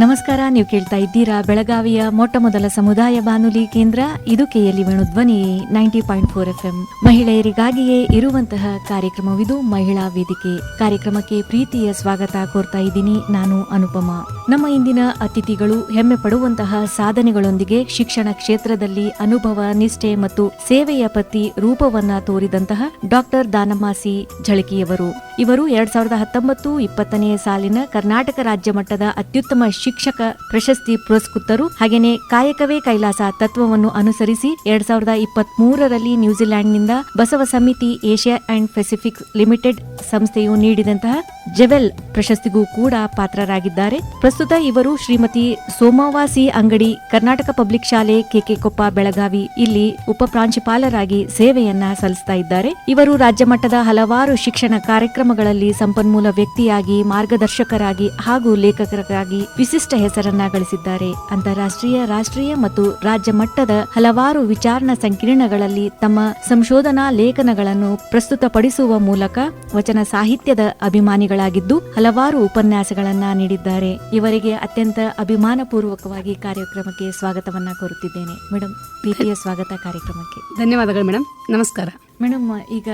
ನಮಸ್ಕಾರ, ನೀವು ಕೇಳ್ತಾ ಇದ್ದೀರಾ ಬೆಳಗಾವಿಯ ಮೊಟ್ಟ ಮೊದಲ ಸಮುದಾಯ ಬಾನುಲಿ ಕೇಂದ್ರ, ಇದು ಕೆಯಲ್ಲಿ Venu Dhwani, ninety point four F M ಮಹಿಳೆಯರಿಗಾಗಿಯೇ ಇರುವಂತಹ ಕಾರ್ಯಕ್ರಮವಿದು ಮಹಿಳಾ ವೇದಿಕೆ. ಕಾರ್ಯಕ್ರಮಕ್ಕೆ ಪ್ರೀತಿಯ ಸ್ವಾಗತ ಕೋರ್ತಾ ಇದ್ದೀನಿ ನಾನು ಅನುಪಮ. ನಮ್ಮ ಇಂದಿನ ಅತಿಥಿಗಳು ಹೆಮ್ಮೆ ಪಡುವಂತಹ ಸಾಧನೆಗಳೊಂದಿಗೆ ಶಿಕ್ಷಣ ಕ್ಷೇತ್ರದಲ್ಲಿ ಅನುಭವ, ನಿಷ್ಠೆ ಮತ್ತು ಸೇವೆಯ ಪತಿ ರೂಪವನ್ನ ತೋರಿದಂತಹ ಡಾಕ್ಟರ್ ದಾನಮಾಸಿ ಝಳಕಿಯವರು ಇವರು ಎರಡ್ ಸಾವಿರದ ಹತ್ತೊಂಬತ್ತು ಇಪ್ಪತ್ತನೇ ಸಾಲಿನ ಕರ್ನಾಟಕ ರಾಜ್ಯ ಮಟ್ಟದ ಅತ್ಯುತ್ತಮ ಶಿಕ್ಷಕ ಪ್ರಶಸ್ತಿ ಪುರಸ್ಕೃತರು ಹಾಗೇನೆ ಕಾಯಕವೇ ಕೈಲಾಸ ತತ್ವವನ್ನು ಅನುಸರಿಸಿ ಎರಡ್ ಸಾವಿರದ ಇಪ್ಪತ್ತ್ ಮೂರರಲ್ಲಿ ನ್ಯೂಜಿಲೆಂಡ್ನಿಂದ ಬಸವ ಸಮಿತಿ ಏಷ್ಯಾ ಅಂಡ್ ಪೆಸಿಫಿಕ್ ಲಿಮಿಟೆಡ್ ಸಂಸ್ಥೆಯು ನೀಡಿದಂತಹ ಜೆವೆಲ್ ಪ್ರಶಸ್ತಿಗೂ ಕೂಡ ಪಾತ್ರರಾಗಿದ್ದಾರೆ. ಪ್ರಸ್ತುತ ಇವರು ಶ್ರೀಮತಿ ಸೋಮವಾಸಿ ಅಂಗಡಿ, ಕರ್ನಾಟಕ ಪಬ್ಲಿಕ್ ಶಾಲೆ, ಕೆಕೆ ಕೊಪ್ಪ, ಬೆಳಗಾವಿ ಇಲ್ಲಿ ಉಪ ಪ್ರಾಂಶುಪಾಲರಾಗಿ ಸೇವೆಯನ್ನ ಸಲ್ಲಿಸ್ತಾ ಇದ್ದಾರೆ. ಇವರು ರಾಜ್ಯ ಮಟ್ಟದ ಹಲವಾರು ಶಿಕ್ಷಣ ಕಾರ್ಯಕ್ರಮಗಳಲ್ಲಿ ಸಂಪನ್ಮೂಲ ವ್ಯಕ್ತಿಯಾಗಿ, ಮಾರ್ಗದರ್ಶಕರಾಗಿ ಹಾಗೂ ಲೇಖಕರಾಗಿ ವಿಶಿಷ್ಟ ಹೆಸರನ್ನ ಗಳಿಸಿದ್ದಾರೆ. ಅಂತಾರಾಷ್ಟ್ರೀಯ, ರಾಷ್ಟ್ರೀಯ ಮತ್ತು ರಾಜ್ಯ ಮಟ್ಟದ ಹಲವಾರು ವಿಚಾರಣಾ ಸಂಕಿರಣಗಳಲ್ಲಿ ತಮ್ಮ ಸಂಶೋಧನಾ ಲೇಖನಗಳನ್ನು ಪ್ರಸ್ತುತಪಡಿಸುವ ಮೂಲಕ ವಚನ ಸಾಹಿತ್ಯದ ಅಭಿಮಾನಿಗಳಾಗಿದ್ದು ಹಲವಾರು ಉಪನ್ಯಾಸಗಳನ್ನ ನೀಡಿದ್ದಾರೆ. ಇವರಿಗೆ ಅತ್ಯಂತ ಅಭಿಮಾನಪೂರ್ವಕವಾಗಿ ಕಾರ್ಯಕ್ರಮಕ್ಕೆ ಸ್ವಾಗತವನ್ನ ಕೋರುತ್ತಿದ್ದೇನೆ. ಮೇಡಮ್ ಪ್ರೀತಿಯ ಸ್ವಾಗತ ಕಾರ್ಯಕ್ರಮಕ್ಕೆ. ಧನ್ಯವಾದಗಳು ಮೇಡಮ್ ನಮಸ್ಕಾರ. ಮೇಡಮ್, ಈಗ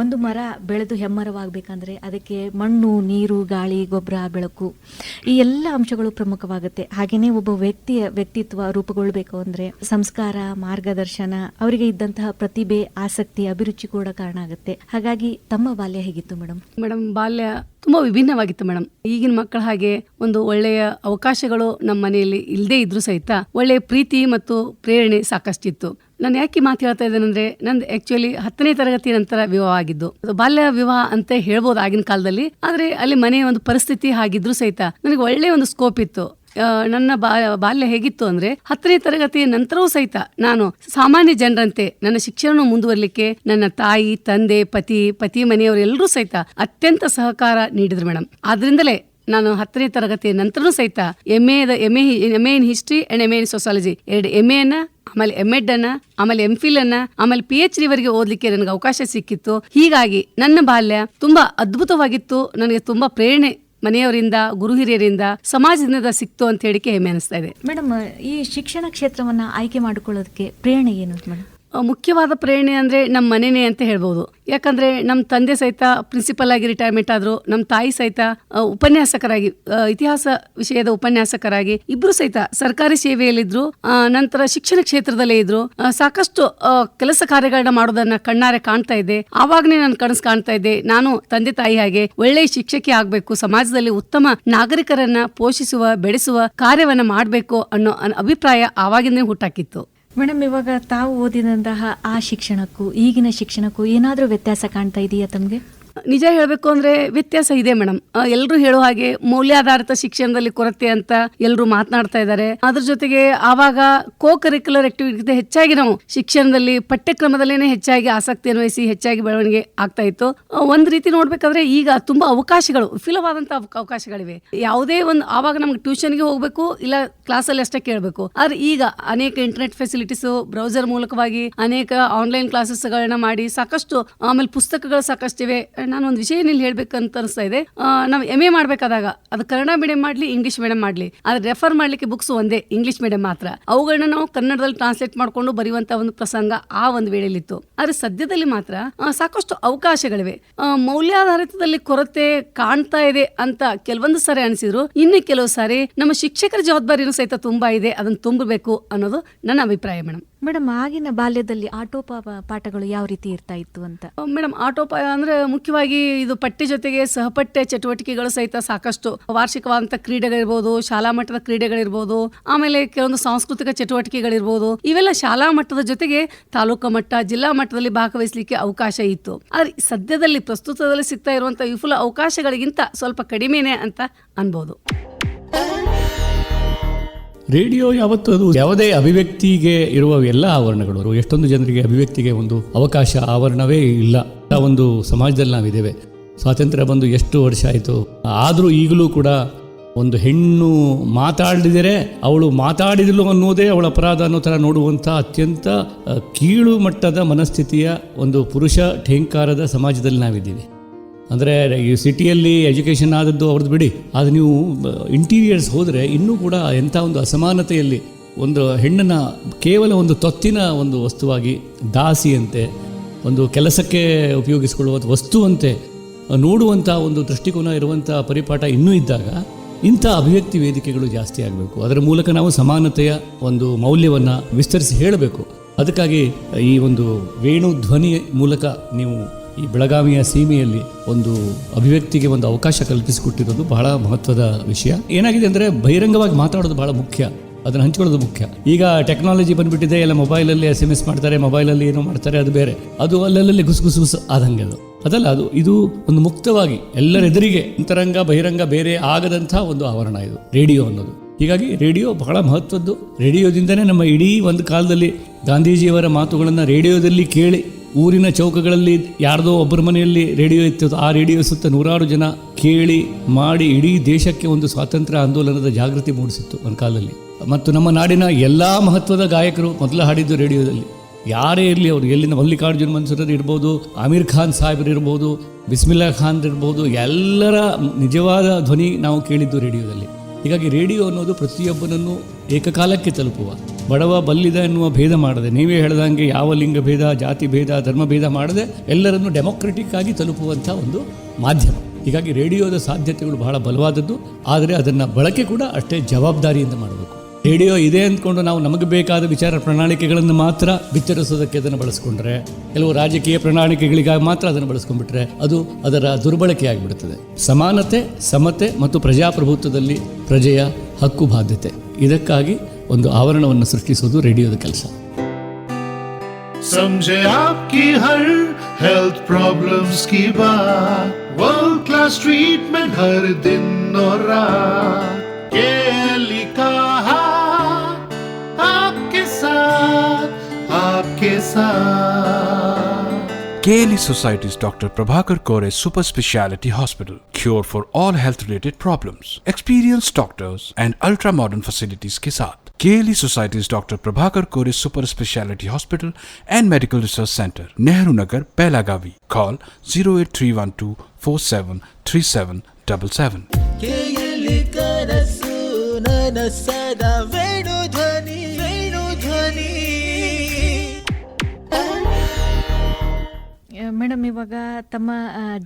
ಒಂದು ಮರ ಬೆಳೆದು ಹೆಮ್ಮರವಾಗಬೇಕಂದ್ರೆ ಅದಕ್ಕೆ ಮಣ್ಣು, ನೀರು, ಗಾಳಿ, ಗೊಬ್ಬರ, ಬೆಳಕು ಈ ಎಲ್ಲ ಅಂಶಗಳು ಪ್ರಮುಖವಾಗುತ್ತೆ. ಹಾಗೆಯೇ ಒಬ್ಬ ವ್ಯಕ್ತಿಯ ವ್ಯಕ್ತಿತ್ವ ರೂಪುಗೊಳ್ಬೇಕು ಅಂದ್ರೆ ಸಂಸ್ಕಾರ, ಮಾರ್ಗದರ್ಶನ, ಅವರಿಗೆ ಇದ್ದಂತಹ ಪ್ರತಿಭೆ, ಆಸಕ್ತಿ, ಅಭಿರುಚಿ ಕೂಡ ಕಾರಣ ಆಗುತ್ತೆ. ಹಾಗಾಗಿ ತಮ್ಮ ಬಾಲ್ಯ ಹೇಗಿತ್ತು ಮೇಡಮ್? ಮೇಡಮ್, ಬಾಲ್ಯ ತುಂಬಾ ವಿಭಿನ್ನವಾಗಿತ್ತು ಮೇಡಮ್. ಈಗಿನ ಮಕ್ಕಳ ಹಾಗೆ ಒಂದು ಒಳ್ಳೆಯ ಅವಕಾಶಗಳು ನಮ್ಮ ಮನೆಯಲ್ಲಿ ಇಲ್ಲದೇ ಇದ್ರೂ ಸಹಿತ ಒಳ್ಳೆಯ ಪ್ರೀತಿ ಮತ್ತು ಪ್ರೇರಣೆ ಸಾಕಷ್ಟಿತ್ತು. ನಾನು ಯಾಕೆ ಮಾತು ಹೇಳ್ತಾ ಇದ್ದೇನೆಂದ್ರೆ ನಂದು ಆ್ಯಕ್ಚುಲಿ ಹತ್ತನೇ ತರಗತಿ ನಂತರ ವಿವಾಹ ಆಗಿದ್ದು. ಅದು ಬಾಲ್ಯ ವಿವಾಹ ಅಂತ ಹೇಳ್ಬೋದು ಆಗಿನ ಕಾಲದಲ್ಲಿ. ಆದ್ರೆ ಅಲ್ಲಿ ಮನೆಯ ಒಂದು ಪರಿಸ್ಥಿತಿ ಹಾಗಿದ್ರು ಸಹಿತ ನನಗೆ ಒಳ್ಳೆಯ ಒಂದು ಸ್ಕೋಪ್ ಇತ್ತು. ನನ್ನ ಬಾಲ್ಯ ಹೇಗಿತ್ತು ಅಂದ್ರೆ ಹತ್ತನೇ ತರಗತಿ ನಂತರವೂ ಸಹಿತ ನಾನು ಸಾಮಾನ್ಯ ಜನರಂತೆ ನನ್ನ ಶಿಕ್ಷಣವನ್ನು ಮುಂದುವರಲಿಕ್ಕೆ ನನ್ನ ತಾಯಿ, ತಂದೆ, ಪತಿ ಪತಿ ಮನೆಯವರು ಎಲ್ಲರೂ ಸಹಿತ ಅತ್ಯಂತ ಸಹಕಾರ ನೀಡಿದ್ರು ಮೇಡಮ್ ಆದ್ರಿಂದಲೇ ನಾನು ಹತ್ತನೇ ತರಗತಿ ನಂತರನೂ ಸಹಿತ M A M A M A in history and M A in sociology ಎರಡು ಎಂ ಎನ್ನ ಆಮೇಲೆ ಎಂ ಎಡ್ ಅನ್ನ, ಆಮೇಲೆ ಎಂ ಫಿಲ್ ಅನ್ನ, ಆಮೇಲೆ ಪಿ ಎಚ್ ಡಿವರೆಗೆ ಓದ್ಲಿಕ್ಕೆ ನನಗೆ ಅವಕಾಶ ಸಿಕ್ಕಿತ್ತು. ಹೀಗಾಗಿ ನನ್ನ ಬಾಲ್ಯ ತುಂಬಾ ಅದ್ಭುತವಾಗಿತ್ತು. ನನಗೆ ತುಂಬಾ ಪ್ರೇರಣೆ ಮನೆಯವರಿಂದ, ಗುರು ಹಿರಿಯರಿಂದ, ಸಮಾಜದಿಂದ ಸಿಕ್ತು ಅಂತ ಹೇಳಿಕೆ ಹೆಮ್ಮೆ ಅನಿಸ್ತಾ ಇದೆ. ಮೇಡಮ್, ಈ ಶಿಕ್ಷಣ ಕ್ಷೇತ್ರವನ್ನ ಆಯ್ಕೆ ಮಾಡಿಕೊಳ್ಳೋದಕ್ಕೆ ಪ್ರೇರಣೆ ಏನು ಮೇಡಮ್? ಮುಖ್ಯವಾದ ಪ್ರೇರಣೆ ಅಂದ್ರೆ ನಮ್ಮ ಮನೆನೇ ಅಂತ ಹೇಳ್ಬೋದು. ಯಾಕಂದ್ರೆ ನಮ್ಮ ತಂದೆ ಸಹಿತ ಪ್ರಿನ್ಸಿಪಲ್ ಆಗಿ ರಿಟೈರ್ಮೆಂಟ್ ಆದ್ರು ನಮ್ಮ ತಾಯಿ ಸಹಿತ ಉಪನ್ಯಾಸಕರಾಗಿ ಇತಿಹಾಸ ವಿಷಯದ ಉಪನ್ಯಾಸಕರಾಗಿ ಇಬ್ರು ಸಹಿತ ಸರ್ಕಾರಿ ಸೇವೆಯಲ್ಲಿದ್ರು ನಂತರ ಶಿಕ್ಷಣ ಕ್ಷೇತ್ರದಲ್ಲೇ ಇದ್ರು ಸಾಕಷ್ಟು ಕೆಲಸ ಕಾರ್ಯಗಳನ್ನ ಮಾಡೋದನ್ನ ಕಣ್ಣಾರೆ ಕಾಣ್ತಾ ಇದ್ದೆ. ಆವಾಗನೇ ನಾನು ಕನಸು ಕಾಣ್ತಾ ಇದ್ದೆ. ನಾನು ತಂದೆ ತಾಯಿ ಹಾಗೆ ಒಳ್ಳೆಯ ಶಿಕ್ಷಕಿ ಆಗಬೇಕು, ಸಮಾಜದಲ್ಲಿ ಉತ್ತಮ ನಾಗರಿಕರನ್ನ ಪೋಷಿಸುವ, ಬೆಳೆಸುವ ಕಾರ್ಯವನ್ನ ಮಾಡಬೇಕು ಅನ್ನೋ ಅನ್- ಅಭಿಪ್ರಾಯ ಆವಾಗಿಂದೇ ಹುಟ್ಟಾಕಿತ್ತು. ಮೇಡಮ್ ಇವಾಗ ತಾವು ಓದಿದಂತಹ ಆ ಶಿಕ್ಷಣಕ್ಕೂ ಈಗಿನ ಶಿಕ್ಷಣಕ್ಕೂ ಏನಾದರೂ ವ್ಯತ್ಯಾಸ ಕಾಣ್ತಾ ಇದೆಯಾ ತಮಗೆ? ನಿಜ ಹೇಳಬೇಕು ಅಂದ್ರೆ ವ್ಯತ್ಯಾಸ ಇದೆ ಮೇಡಮ್. ಎಲ್ಲರೂ ಹೇಳೋ ಹಾಗೆ ಮೌಲ್ಯಾಧಾರಿತ ಶಿಕ್ಷಣದಲ್ಲಿ ಕೊರತೆ ಅಂತ ಎಲ್ಲರೂ ಮಾತನಾಡ್ತಾ ಇದ್ದಾರೆ. ಅದ್ರ ಜೊತೆಗೆ ಆವಾಗ ಕೋ ಕರಿಕ್ಯುಲರ್ ಆಕ್ಟಿವಿಟಿ ಹೆಚ್ಚಾಗಿ ನಾವು ಶಿಕ್ಷಣದಲ್ಲಿ ಪಠ್ಯಕ್ರಮದಲ್ಲೇನೆ ಹೆಚ್ಚಾಗಿ ಆಸಕ್ತಿ ವಹಿಸಿ ಹೆಚ್ಚಾಗಿ ಬೆಳವಣಿಗೆ ಆಗ್ತಾ ಇತ್ತು. ಒಂದ್ ರೀತಿ ನೋಡ್ಬೇಕಾದ್ರೆ ಈಗ ತುಂಬಾ ಅವಕಾಶಗಳು, ವಿಫಲವಾದಂತ ಅವಕಾಶಗಳಿವೆ. ಯಾವುದೇ ಒಂದು ಆವಾಗ ನಮ್ಗೆ ಟ್ಯೂಷನ್ಗೆ ಹೋಗ್ಬೇಕು, ಇಲ್ಲ ಕ್ಲಾಸಲ್ಲಿ ಅಷ್ಟೇ ಕೇಳಬೇಕು. ಆದ್ರೆ ಈಗ ಅನೇಕ ಇಂಟರ್ನೆಟ್ ಫೆಸಿಲಿಟೀಸ್ ಬ್ರೌಸರ್ ಮೂಲಕವಾಗಿ ಅನೇಕ ಆನ್ಲೈನ್ ಕ್ಲಾಸಸ್ ಗಳನ್ನ ಮಾಡಿ ಸಾಕಷ್ಟು, ಆಮೇಲೆ ಪುಸ್ತಕಗಳು ಸಾಕಷ್ಟಿವೆ. ನಾನು ಒಂದು ವಿಷಯ ಇಲ್ಲಿ ಹೇಳ್ಬೇಕಂತ ಅನಿಸ್ತಾ ಇದೆ. ನಾವು ಎಂ ಎ ಮಾಡ್ಬೇಕಾದಾಗ ಅದು ಕನ್ನಡ ಮೀಡಿಯಂ ಮಾಡ್ಲಿ ಇಂಗ್ಲಿಷ್ ಮೀಡಿಯಂ ಮಾಡ್ಲಿ. ಆದ್ರೆ ರೆಫರ್ ಮಾಡ್ಲಿಕ್ಕೆ ಬುಕ್ಸ್ ಒಂದೇ ಇಂಗ್ಲಿಷ್ ಮೀಡಿಯಂ ಮಾತ್ರ. ಅವುಗಳನ್ನ ನಾವು ಕನ್ನಡದಲ್ಲಿ ಟ್ರಾನ್ಸ್ಲೇಟ್ ಮಾಡ್ಕೊಂಡು ಬರೆಯುವಂತ ಒಂದು ಪ್ರಸಂಗ ಆ ಒಂದು ವೇಳೆಯಲ್ಲಿತ್ತು. ಆದ್ರೆ ಸದ್ಯದಲ್ಲಿ ಮಾತ್ರ ಸಾಕಷ್ಟು ಅವಕಾಶಗಳಿವೆ. ಮೌಲ್ಯಾಧಾರಿತದಲ್ಲಿ ಕೊರತೆ ಕಾಣ್ತಾ ಇದೆ ಅಂತ ಕೆಲವೊಂದು ಸಾರಿ ಅನಿಸಿದ್ರು. ಇನ್ನು ಕೆಲವು ಸಾರಿ ನಮ್ಮ ಶಿಕ್ಷಕರ ಜವಾಬ್ದಾರಿನೂ ಸಹಿತ ತುಂಬಾ ಇದೆ. ಅದನ್ನು ತುಂಬಬೇಕು ಅನ್ನೋದು ನನ್ನ ಅಭಿಪ್ರಾಯ ಮೇಡಮ್ ಮೇಡಮ್, ಆಗಿನ ಬಾಲ್ಯದಲ್ಲಿ ಆಟೋಪ ಪಾಠಗಳು ಯಾವ ರೀತಿ ಇರ್ತಾ ಇತ್ತು ಅಂತ? ಮೇಡಮ್ ಆಟೋಪ ಅಂದ್ರೆ ಮುಖ್ಯವಾಗಿ ಇದು ಪಠ್ಯ ಜೊತೆಗೆ ಸಹಪಠ್ಯ ಚಟುವಟಿಕೆಗಳು ಸಹಿತ ಸಾಕಷ್ಟು ವಾರ್ಷಿಕವಾದಂತ ಕ್ರೀಡೆಗಳಿರ್ಬೋದು, ಶಾಲಾ ಮಟ್ಟದ ಕ್ರೀಡೆಗಳಿರ್ಬೋದು, ಆಮೇಲೆ ಕೆಲವೊಂದು ಸಾಂಸ್ಕೃತಿಕ ಚಟುವಟಿಕೆಗಳಿರ್ಬೋದು, ಇವೆಲ್ಲ ಶಾಲಾ ಮಟ್ಟದ ಜೊತೆಗೆ ತಾಲೂಕು ಮಟ್ಟ, ಜಿಲ್ಲಾ ಮಟ್ಟದಲ್ಲಿ ಭಾಗವಹಿಸಲಿಕ್ಕೆ ಅವಕಾಶ ಇತ್ತು. ಆದ್ರೆ ಸದ್ಯದಲ್ಲಿ ಪ್ರಸ್ತುತದಲ್ಲಿ ಸಿಗ್ತಾ ಇರುವಂತಹ ವಿಫುಲ ಅವಕಾಶಗಳಿಗಿಂತ ಸ್ವಲ್ಪ ಕಡಿಮೆನೆ ಅಂತ ಅನ್ಬೋದು. ರೇಡಿಯೋ ಯಾವತ್ತೂ ಅದು ಯಾವುದೇ ಅಭಿವ್ಯಕ್ತಿಗೆ ಇರುವ ಎಲ್ಲ ಆವರಣಗಳು ಎಷ್ಟೊಂದು ಜನರಿಗೆ ಅಭಿವ್ಯಕ್ತಿಗೆ ಒಂದು ಅವಕಾಶ ಆವರಣವೇ ಇಲ್ಲ. ಆ ಒಂದು ಸಮಾಜದಲ್ಲಿ ನಾವಿದ್ದೇವೆ. ಸ್ವಾತಂತ್ರ್ಯ ಬಂದು ಎಷ್ಟು ವರ್ಷ ಆಯಿತು, ಆದರೂ ಈಗಲೂ ಕೂಡ ಒಂದು ಹೆಣ್ಣು ಮಾತಾಡಿದರೆ ಅವಳು ಮಾತಾಡಿದಳು ಅನ್ನೋದೇ ಅವಳ ಅಪರಾಧ ಅನ್ನೋ ಥರ ನೋಡುವಂಥ ಅತ್ಯಂತ ಕೀಳು ಮಟ್ಟದ ಮನಸ್ಥಿತಿಯ ಒಂದು ಪುರುಷ ಠೇಂಕಾರದ ಸಮಾಜದಲ್ಲಿ ನಾವಿದ್ದೀವಿ. ಅಂದರೆ ಈ ಸಿಟಿಯಲ್ಲಿ ಎಜುಕೇಷನ್ ಆದದ್ದು ಅವ್ರದ್ದು ಬಿಡಿ. ಅದು ನೀವು ಇಂಟೀರಿಯರ್ಸ್ ಹೋದರೆ ಇನ್ನೂ ಕೂಡ ಎಂಥ ಒಂದು ಅಸಮಾನತೆಯಲ್ಲಿ ಒಂದು ಹೆಣ್ಣನ್ನು ಕೇವಲ ಒಂದು ತೊತ್ತಿನ ಒಂದು ವಸ್ತುವಾಗಿ ದಾಸಿಯಂತೆ, ಒಂದು ಕೆಲಸಕ್ಕೆ ಉಪಯೋಗಿಸಿಕೊಳ್ಳುವ ವಸ್ತುವಂತೆ ನೋಡುವಂಥ ಒಂದು ದೃಷ್ಟಿಕೋನ ಇರುವಂಥ ಪರಿಪಾಠ ಇನ್ನೂ ಇದ್ದಾಗ ಇಂಥ ಅಭಿವ್ಯಕ್ತಿ ವೇದಿಕೆಗಳು ಜಾಸ್ತಿ ಆಗಬೇಕು. ಅದರ ಮೂಲಕ ನಾವು ಸಮಾನತೆಯ ಒಂದು ಮೌಲ್ಯವನ್ನು ವಿಸ್ತರಿಸಿ ಹೇಳಬೇಕು. ಅದಕ್ಕಾಗಿ ಈ ಒಂದು ವೇಣು ಧ್ವನಿ ಮೂಲಕ ನೀವು ಈ ಬೆಳಗಾವಿಯ ಸೀಮೆಯಲ್ಲಿ ಒಂದು ಅಭಿವ್ಯಕ್ತಿಗೆ ಒಂದು ಅವಕಾಶ ಕಲ್ಪಿಸಿಕೊಟ್ಟಿರೋದು ಬಹಳ ಮಹತ್ವದ ವಿಷಯ. ಏನಾಗಿದೆ ಅಂದರೆ ಬಹಿರಂಗವಾಗಿ ಮಾತಾಡೋದು ಬಹಳ ಮುಖ್ಯ. ಅದನ್ನು ಹಂಚ್ಕೊಳ್ಳೋದು ಮುಖ್ಯ. ಈಗ ಟೆಕ್ನಾಲಜಿ ಬಂದ್ಬಿಟ್ಟಿದೆ, ಎಲ್ಲ ಮೊಬೈಲಲ್ಲಿ ಎಸ್ ಎಂ ಎಸ್ ಮಾಡ್ತಾರೆ, ಮೊಬೈಲಲ್ಲಿ ಏನೋ ಮಾಡ್ತಾರೆ, ಅದು ಬೇರೆ. ಅದು ಅಲ್ಲಲ್ಲಿ ಗುಸು ಗುಸು ಗುಸು ಆದಂಗೆ ಅದು. ಅದಲ್ಲ, ಅದು, ಇದು ಒಂದು ಮುಕ್ತವಾಗಿ ಎಲ್ಲರೆದುರಿಗೆ ಅಂತರಂಗ, ಬಹಿರಂಗ ಬೇರೆ ಆಗದಂಥ ಒಂದು ಆವರಣ ಇದು, ರೇಡಿಯೋ ಅನ್ನೋದು. ಹೀಗಾಗಿ ರೇಡಿಯೋ ಬಹಳ ಮಹತ್ವದ್ದು. ರೇಡಿಯೋದಿಂದನೇ ನಮ್ಮ ಇಡೀ ಒಂದು ಕಾಲದಲ್ಲಿ ಗಾಂಧೀಜಿಯವರ ಮಾತುಗಳನ್ನು ರೇಡಿಯೋದಲ್ಲಿ ಕೇಳಿ ಊರಿನ ಚೌಕಗಳಲ್ಲಿ ಯಾರದೋ ಒಬ್ಬರ ಮನೆಯಲ್ಲಿ ರೇಡಿಯೋ ಇತ್ತು ಆ ರೇಡಿಯೋ ಸುತ್ತ ನೂರಾರು ಜನ ಕೇಳಿ ಮಾಡಿ ಇಡೀ ದೇಶಕ್ಕೆ ಒಂದು ಸ್ವಾತಂತ್ರ್ಯ ಆಂದೋಲನದ ಜಾಗೃತಿ ಮೂಡಿಸಿತ್ತು ಒಂದು ಕಾಲದಲ್ಲಿ. ಮತ್ತು ನಮ್ಮ ನಾಡಿನ ಎಲ್ಲ ಮಹತ್ವದ ಗಾಯಕರು ಮೊದಲು ಹಾಡಿದ್ದು ರೇಡಿಯೋದಲ್ಲಿ. ಯಾರೇ ಇರಲಿ ಅವರು, ಎಲ್ಲಿನ ಮಲ್ಲಿಕಾರ್ಜುನ್ ಮನ್ಸೂರರ್ ಇರ್ಬೋದು, ಆಮೀರ್ ಖಾನ್ ಸಾಹೇಬ್ರು ಇರ್ಬೋದು, ಬಿಸ್ಮಿಲ್ಲಾ ಖಾನ್ ಇರ್ಬೋದು, ಎಲ್ಲರ ನಿಜವಾದ ಧ್ವನಿ ನಾವು ಕೇಳಿದ್ದು ರೇಡಿಯೋದಲ್ಲಿ. ಹೀಗಾಗಿ ರೇಡಿಯೋ ಅನ್ನೋದು ಪ್ರತಿಯೊಬ್ಬನನ್ನು ಏಕಕಾಲಕ್ಕೆ ತಲುಪುವ ಬಡವ ಬಲ್ಲಿದ ಎನ್ನುವ ಭೇದ ಮಾಡದೆ, ನೀವೇ ಹೇಳ್ದಂಗೆ ಯಾವ ಲಿಂಗ ಭೇದ, ಜಾತಿ ಭೇದ, ಧರ್ಮ ಭೇದ ಮಾಡದೆ ಎಲ್ಲರನ್ನು ಡೆಮೊಕ್ರೆಟಿಕ್ ಆಗಿ ತಲುಪುವಂಥ ಒಂದು ಮಾಧ್ಯಮ. ಹೀಗಾಗಿ ರೇಡಿಯೋದ ಸಾಧ್ಯತೆಗಳು ಬಹಳ ಬಲವಾದದ್ದು, ಆದರೆ ಅದನ್ನು ಬಳಕೆ ಕೂಡ ಅಷ್ಟೇ ಜವಾಬ್ದಾರಿಯಿಂದ ಮಾಡಬೇಕು. ರೇಡಿಯೋ ಇದೆ ಅಂದ್ಕೊಂಡು ನಾವು ನಮಗೆ ಬೇಕಾದ ವಿಚಾರ ಪ್ರಣಾಳಿಕೆಗಳನ್ನು ಮಾತ್ರ ಬಿತ್ತರಿಸೋದಕ್ಕೆ ಅದನ್ನು ಬಳಸ್ಕೊಂಡ್ರೆ, ಕೆಲವು ರಾಜಕೀಯ ಪ್ರಣಾಳಿಕೆಗಳಿಗಾಗಿ ಮಾತ್ರ ಅದನ್ನು ಬಳಸ್ಕೊಂಡ್ಬಿಟ್ರೆ ಅದು ಅದರ ದುರ್ಬಳಕೆ ಆಗಿಬಿಡುತ್ತದೆ ಸಮಾನತೆ, ಸಮತೆ ಮತ್ತು ಪ್ರಜಾಪ್ರಭುತ್ವದಲ್ಲಿ ಪ್ರಜೆಯ ಹಕ್ಕು, ಬಾಧ್ಯತೆ. ಇದಕ್ಕಾಗಿ ಒಂದು ಆವರಣವನ್ನು ಸೃಷ್ಟಿಸುವುದು ರೇಡಿಯೋದ ಕೆಲಸ समझे आपकी हर हेल्थ प्रॉब्लम्स की बात वर्ल्ड क्लास ट्रीटमेंट हर दिन और रात के का हाथ आपके साथ आपके साथ KLE Society's Dr. Prabhakar Kore Super Speciality Hospital. Cure for all health related problems. Experienced doctors and ultra modern facilities के साथ KLE Society's Dr. Prabhakar Kore Super Speciality Hospital and Medical Research Center, Nehru Nagar, Pelagavi. Call 08312 473777. ಕೇಯಲಿ ಕನಸು ನನಸದ Venu madam ಇವಾಗ ತಮ್ಮ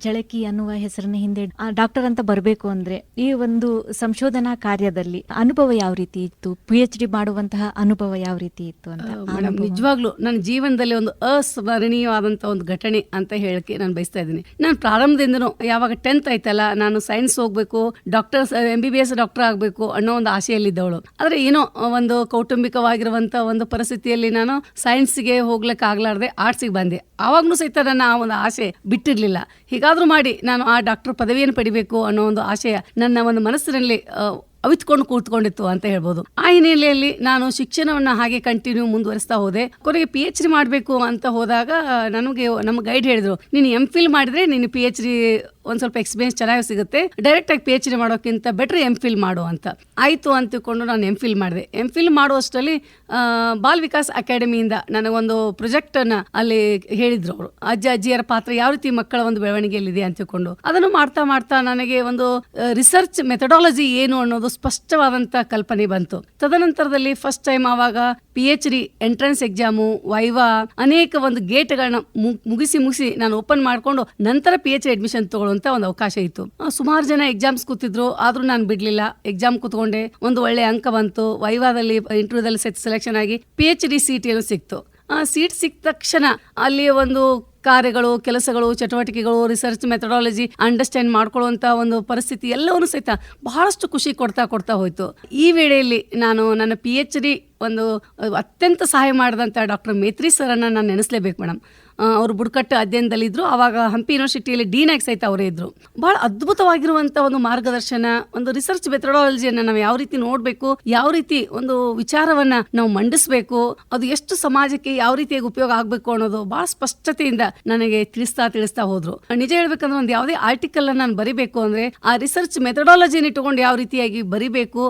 ಜಳಕಿ ಅನ್ನುವ ಹೆಸರಿನ ಹಿಂದೆ doctor ಅಂತ ಬರಬೇಕು ಅಂದ್ರೆ ಈ ಒಂದು ಸಂಶೋಧನಾ ಕಾರ್ಯದಲ್ಲಿ ಅನುಭವ ಯಾವ ರೀತಿ ಇತ್ತು? ಪಿ ಎಚ್ ಡಿ ಮಾಡುವಂತಹ ಅನುಭವ ಯಾವ ರೀತಿ ಇತ್ತು ಅಂತ? ಮೇಡಮ್. ನಿಜವಾಗ್ಲೂ ನನ್ನ ಜೀವನದಲ್ಲಿ ಒಂದು ಅಸ್ಮರಣೀಯವಾದಂಥ ಒಂದು ಘಟನೆ ಅಂತ ಹೇಳಕ್ಕೆ ನಾನು ಬಯಸ್ತಾ ಇದ್ದೀನಿ. ನಾನು ಪ್ರಾರಂಭದಿಂದ ಯಾವಾಗ ಟೆಂತ್ ಆಯ್ತಲ್ಲ ನಾನು ಸೈನ್ಸ್ ಹೋಗ್ಬೇಕು doctor M B B S doctor ಆಗಬೇಕು ಅನ್ನೋ ಒಂದು ಆಸೆಯಲ್ಲಿದ್ದವಳು. ಆದ್ರೆ ಏನೋ ಒಂದು ಕೌಟುಂಬಿಕವಾಗಿರುವಂಥ ಒಂದು ಪರಿಸ್ಥಿತಿಯಲ್ಲಿ ನಾನು ಸೈನ್ಸ್ಗೆ ಹೋಗ್ಲಿಕ್ಕೆ ಆಗ್ಲಾರ್ದೆ ಆರ್ಟ್ಸಿಗೆ ಬಂದೆ. ಆವಾಗ್ನೂ ಸಹಿತ ನನ್ನ ಒಂದು ಆಸೆ ಬಿಟ್ಟಿರಲಿಲ್ಲ. ಹೀಗಾದರೂ ಮಾಡಿ ನಾನು ಆ ಡಾಕ್ಟರ್ ಪದವಿಯನ್ನು ಪಡಿಬೇಕು ಅನ್ನೋ ಒಂದು ಆಶಯ ನನ್ನ ಒಂದು ಮನಸ್ಸಿನಲ್ಲಿ ಅವಿತ್ಕೊಂಡು ಕೂತ್ಕೊಂಡಿತ್ತು ಅಂತ ಹೇಳ್ಬೋದು. ಆ ಹಿನ್ನೆಲೆಯಲ್ಲಿ ನಾನು ಶಿಕ್ಷಣವನ್ನು ಹಾಗೆ ಕಂಟಿನ್ಯೂ ಮುಂದುವರಿಸ್ತಾ ಹೋದೆ. ಕೊನೆಗೆ ಪಿ ಎಚ್ ಡಿ ಮಾಡಬೇಕು ಅಂತ ಹೋದಾಗ ನನಗೆ ನಮ್ಮ ಗೈಡ್ ಹೇಳಿದ್ರು, ನೀನು ಎಂ ಫಿಲ್ ಮಾಡಿದ್ರೆ ನೀನು ಪಿ ಎಚ್ ಡಿ ಒಂದು ಸ್ವಲ್ಪ ಎಕ್ಸ್ಪೀರಿಯನ್ಸ್ ಚೆನ್ನಾಗಿ ಸಿಗುತ್ತೆ. ಡೈರೆಕ್ಟ್ ಆಗಿ ಪಿ ಎಚ್ ಡಿ ಮಾಡೋಕ್ಕಿಂತ ಬೆಟ್ರ್ ಎಂ ಫಿಲ್ ಮಾಡು ಅಂತ. ಆಯಿತು ಅಂತ ತಿಳ್ಕೊಂಡು ನಾನು ಎಂ ಫಿಲ್ ಮಾಡಿದೆ. ಎಂ ಫಿಲ್ ಮಾಡುವಷ್ಟರಲ್ಲಿ ಬಾಲ್ ವಿಕಾಸ್ ಅಕಾಡೆಮಿಯಿಂದ ನನಗೊಂದು ಪ್ರಾಜೆಕ್ಟನ್ನು ಅಲ್ಲಿ ಹೇಳಿದ್ರು ಅವರು. ಅಜ್ಜ, ಅಜ್ಜಿಯರ ಪಾತ್ರ ಯಾವ ರೀತಿ ಮಕ್ಕಳ ಒಂದು ಬೆಳವಣಿಗೆಯಲ್ಲಿದೆ ಅಂತ ತಿಳ್ಕೊಂಡು. ಅದನ್ನು ಮಾಡ್ತಾ ಮಾಡ್ತಾ ನನಗೆ ಒಂದು ರಿಸರ್ಚ್ ಮೆಥಡಾಲಜಿ ಏನು ಅನ್ನೋದು ಸ್ಪಷ್ಟವಾದಂಥ ಕಲ್ಪನೆ ಬಂತು. ತದನಂತರದಲ್ಲಿ ಫಸ್ಟ್ ಟೈಮ್ ಆವಾಗ P H D entrance exam viva ಅನೇಕ ಒಂದು ಗೇಟ್ಗಳನ್ನ ಮುಗಿಸಿ ಮುಗಿಸಿ ನಾನು ಓಪನ್ ಮಾಡ್ಕೊಂಡು ನಂತರ ಪಿ ಎಚ್ ಡಿ ಅಡ್ಮಿಷನ್ ತಗೊಳ್ಳುವಂತ ಒಂದು ಅವಕಾಶ ಇತ್ತು. ಸುಮಾರು ಜನ ಎಕ್ಸಾಮ್ಸ್ ಕೂತಿದ್ರು, ಆದ್ರೂ ನಾನು ಬಿಡ್ಲಿಲ್ಲ. ಎಕ್ಸಾಮ್ ಕೂತ್ಕೊಂಡೆ, ಒಂದು ಒಳ್ಳೆ ಅಂಕ ಬಂತು. ವೈವಾದಲ್ಲಿ ಇಂಟರ್ವ್ಯೂದಲ್ಲಿ ಸೆಲೆಕ್ಷನ್ ಆಗಿ ಪಿ ಎಚ್ ಡಿ ಸೀಟಿಯನ್ನು ಸಿಕ್ತು. ಆ ಸೀಟ್ ಸಿಕ್ಕ ತಕ್ಷಣ ಅಲ್ಲಿ ಒಂದು ಕಾರ್ಯಗಳು, ಕೆಲಸಗಳು, ಚಟುವಟಿಕೆಗಳು ರಿಸರ್ಚ್ ಮೆಥಡಾಲಜಿ ಅಂಡರ್ಸ್ಟ್ಯಾಂಡ್ ಮಾಡ್ಕೊಳ್ಳುವಂಥ ಒಂದು ಪರಿಸ್ಥಿತಿ ಎಲ್ಲವನ್ನೂ ಸಹಿತ ಬಹಳಷ್ಟು ಖುಷಿ ಕೊಡ್ತಾ ಕೊಡ್ತಾ ಹೋಯ್ತು. ಈ ವೇಳೆಯಲ್ಲಿ ನಾನು ನನ್ನ ಪಿ ಎಚ್ ಡಿ ಒಂದು ಅತ್ಯಂತ ಸಹಾಯ ಮಾಡಿದಂಥ ಡಾಕ್ಟರ್ ಮೇತ್ರಿ ಸರನ್ನು ನಾನು ನೆನೆಸಲೇಬೇಕು ಮೇಡಮ್ ಅವರು ಬುಡಕಟ್ಟು ಅಧ್ಯಯನದಲ್ಲಿದ್ದರು ಆವಾಗ ಹಂಪಿ ಯೂನಿವರ್ಸಿಟಿಯಲ್ಲಿ ಡೀನ್ ಆಗಿ ಸಹಿತ ಅವರೇ ಇದ್ದರು ಬಹಳ ಅದ್ಭುತವಾಗಿರುವಂಥ ಒಂದು ಮಾರ್ಗದರ್ಶನ, ಒಂದು ರಿಸರ್ಚ್ ಮೆಥಡಾಲಜಿಯನ್ನು ನಾವು ಯಾವ ರೀತಿ ನೋಡಬೇಕು, ಯಾವ ರೀತಿ ಒಂದು ವಿಚಾರವನ್ನ ನಾವು ಮಂಡಿಸಬೇಕು, ಅದು ಎಷ್ಟು ಸಮಾಜಕ್ಕೆ ಯಾವ ರೀತಿಯಾಗಿ ಉಪಯೋಗ ಆಗಬೇಕು ಅನ್ನೋದು ಭಾಳ ಸ್ಪಷ್ಟತೆಯಿಂದ ನನಗೆ ತಿಳಿಸ್ತಾ ತಿಳಿಸ್ತಾ ಹೋದ್ರು. ನಿಜ ಹೇಳ್ಬೇಕಂದ್ರೆ ಒಂದು ಯಾವುದೇ ಆರ್ಟಿಕಲ್ ನಾನು ಬರಿಬೇಕು ಅಂದ್ರೆ ಆ ರಿಸರ್ಚ್ ಮೆಥಡಾಲಜಿನ ಇಟ್ಟುಕೊಂಡು ಯಾವ ರೀತಿಯಾಗಿ ಬರಿಬೇಕು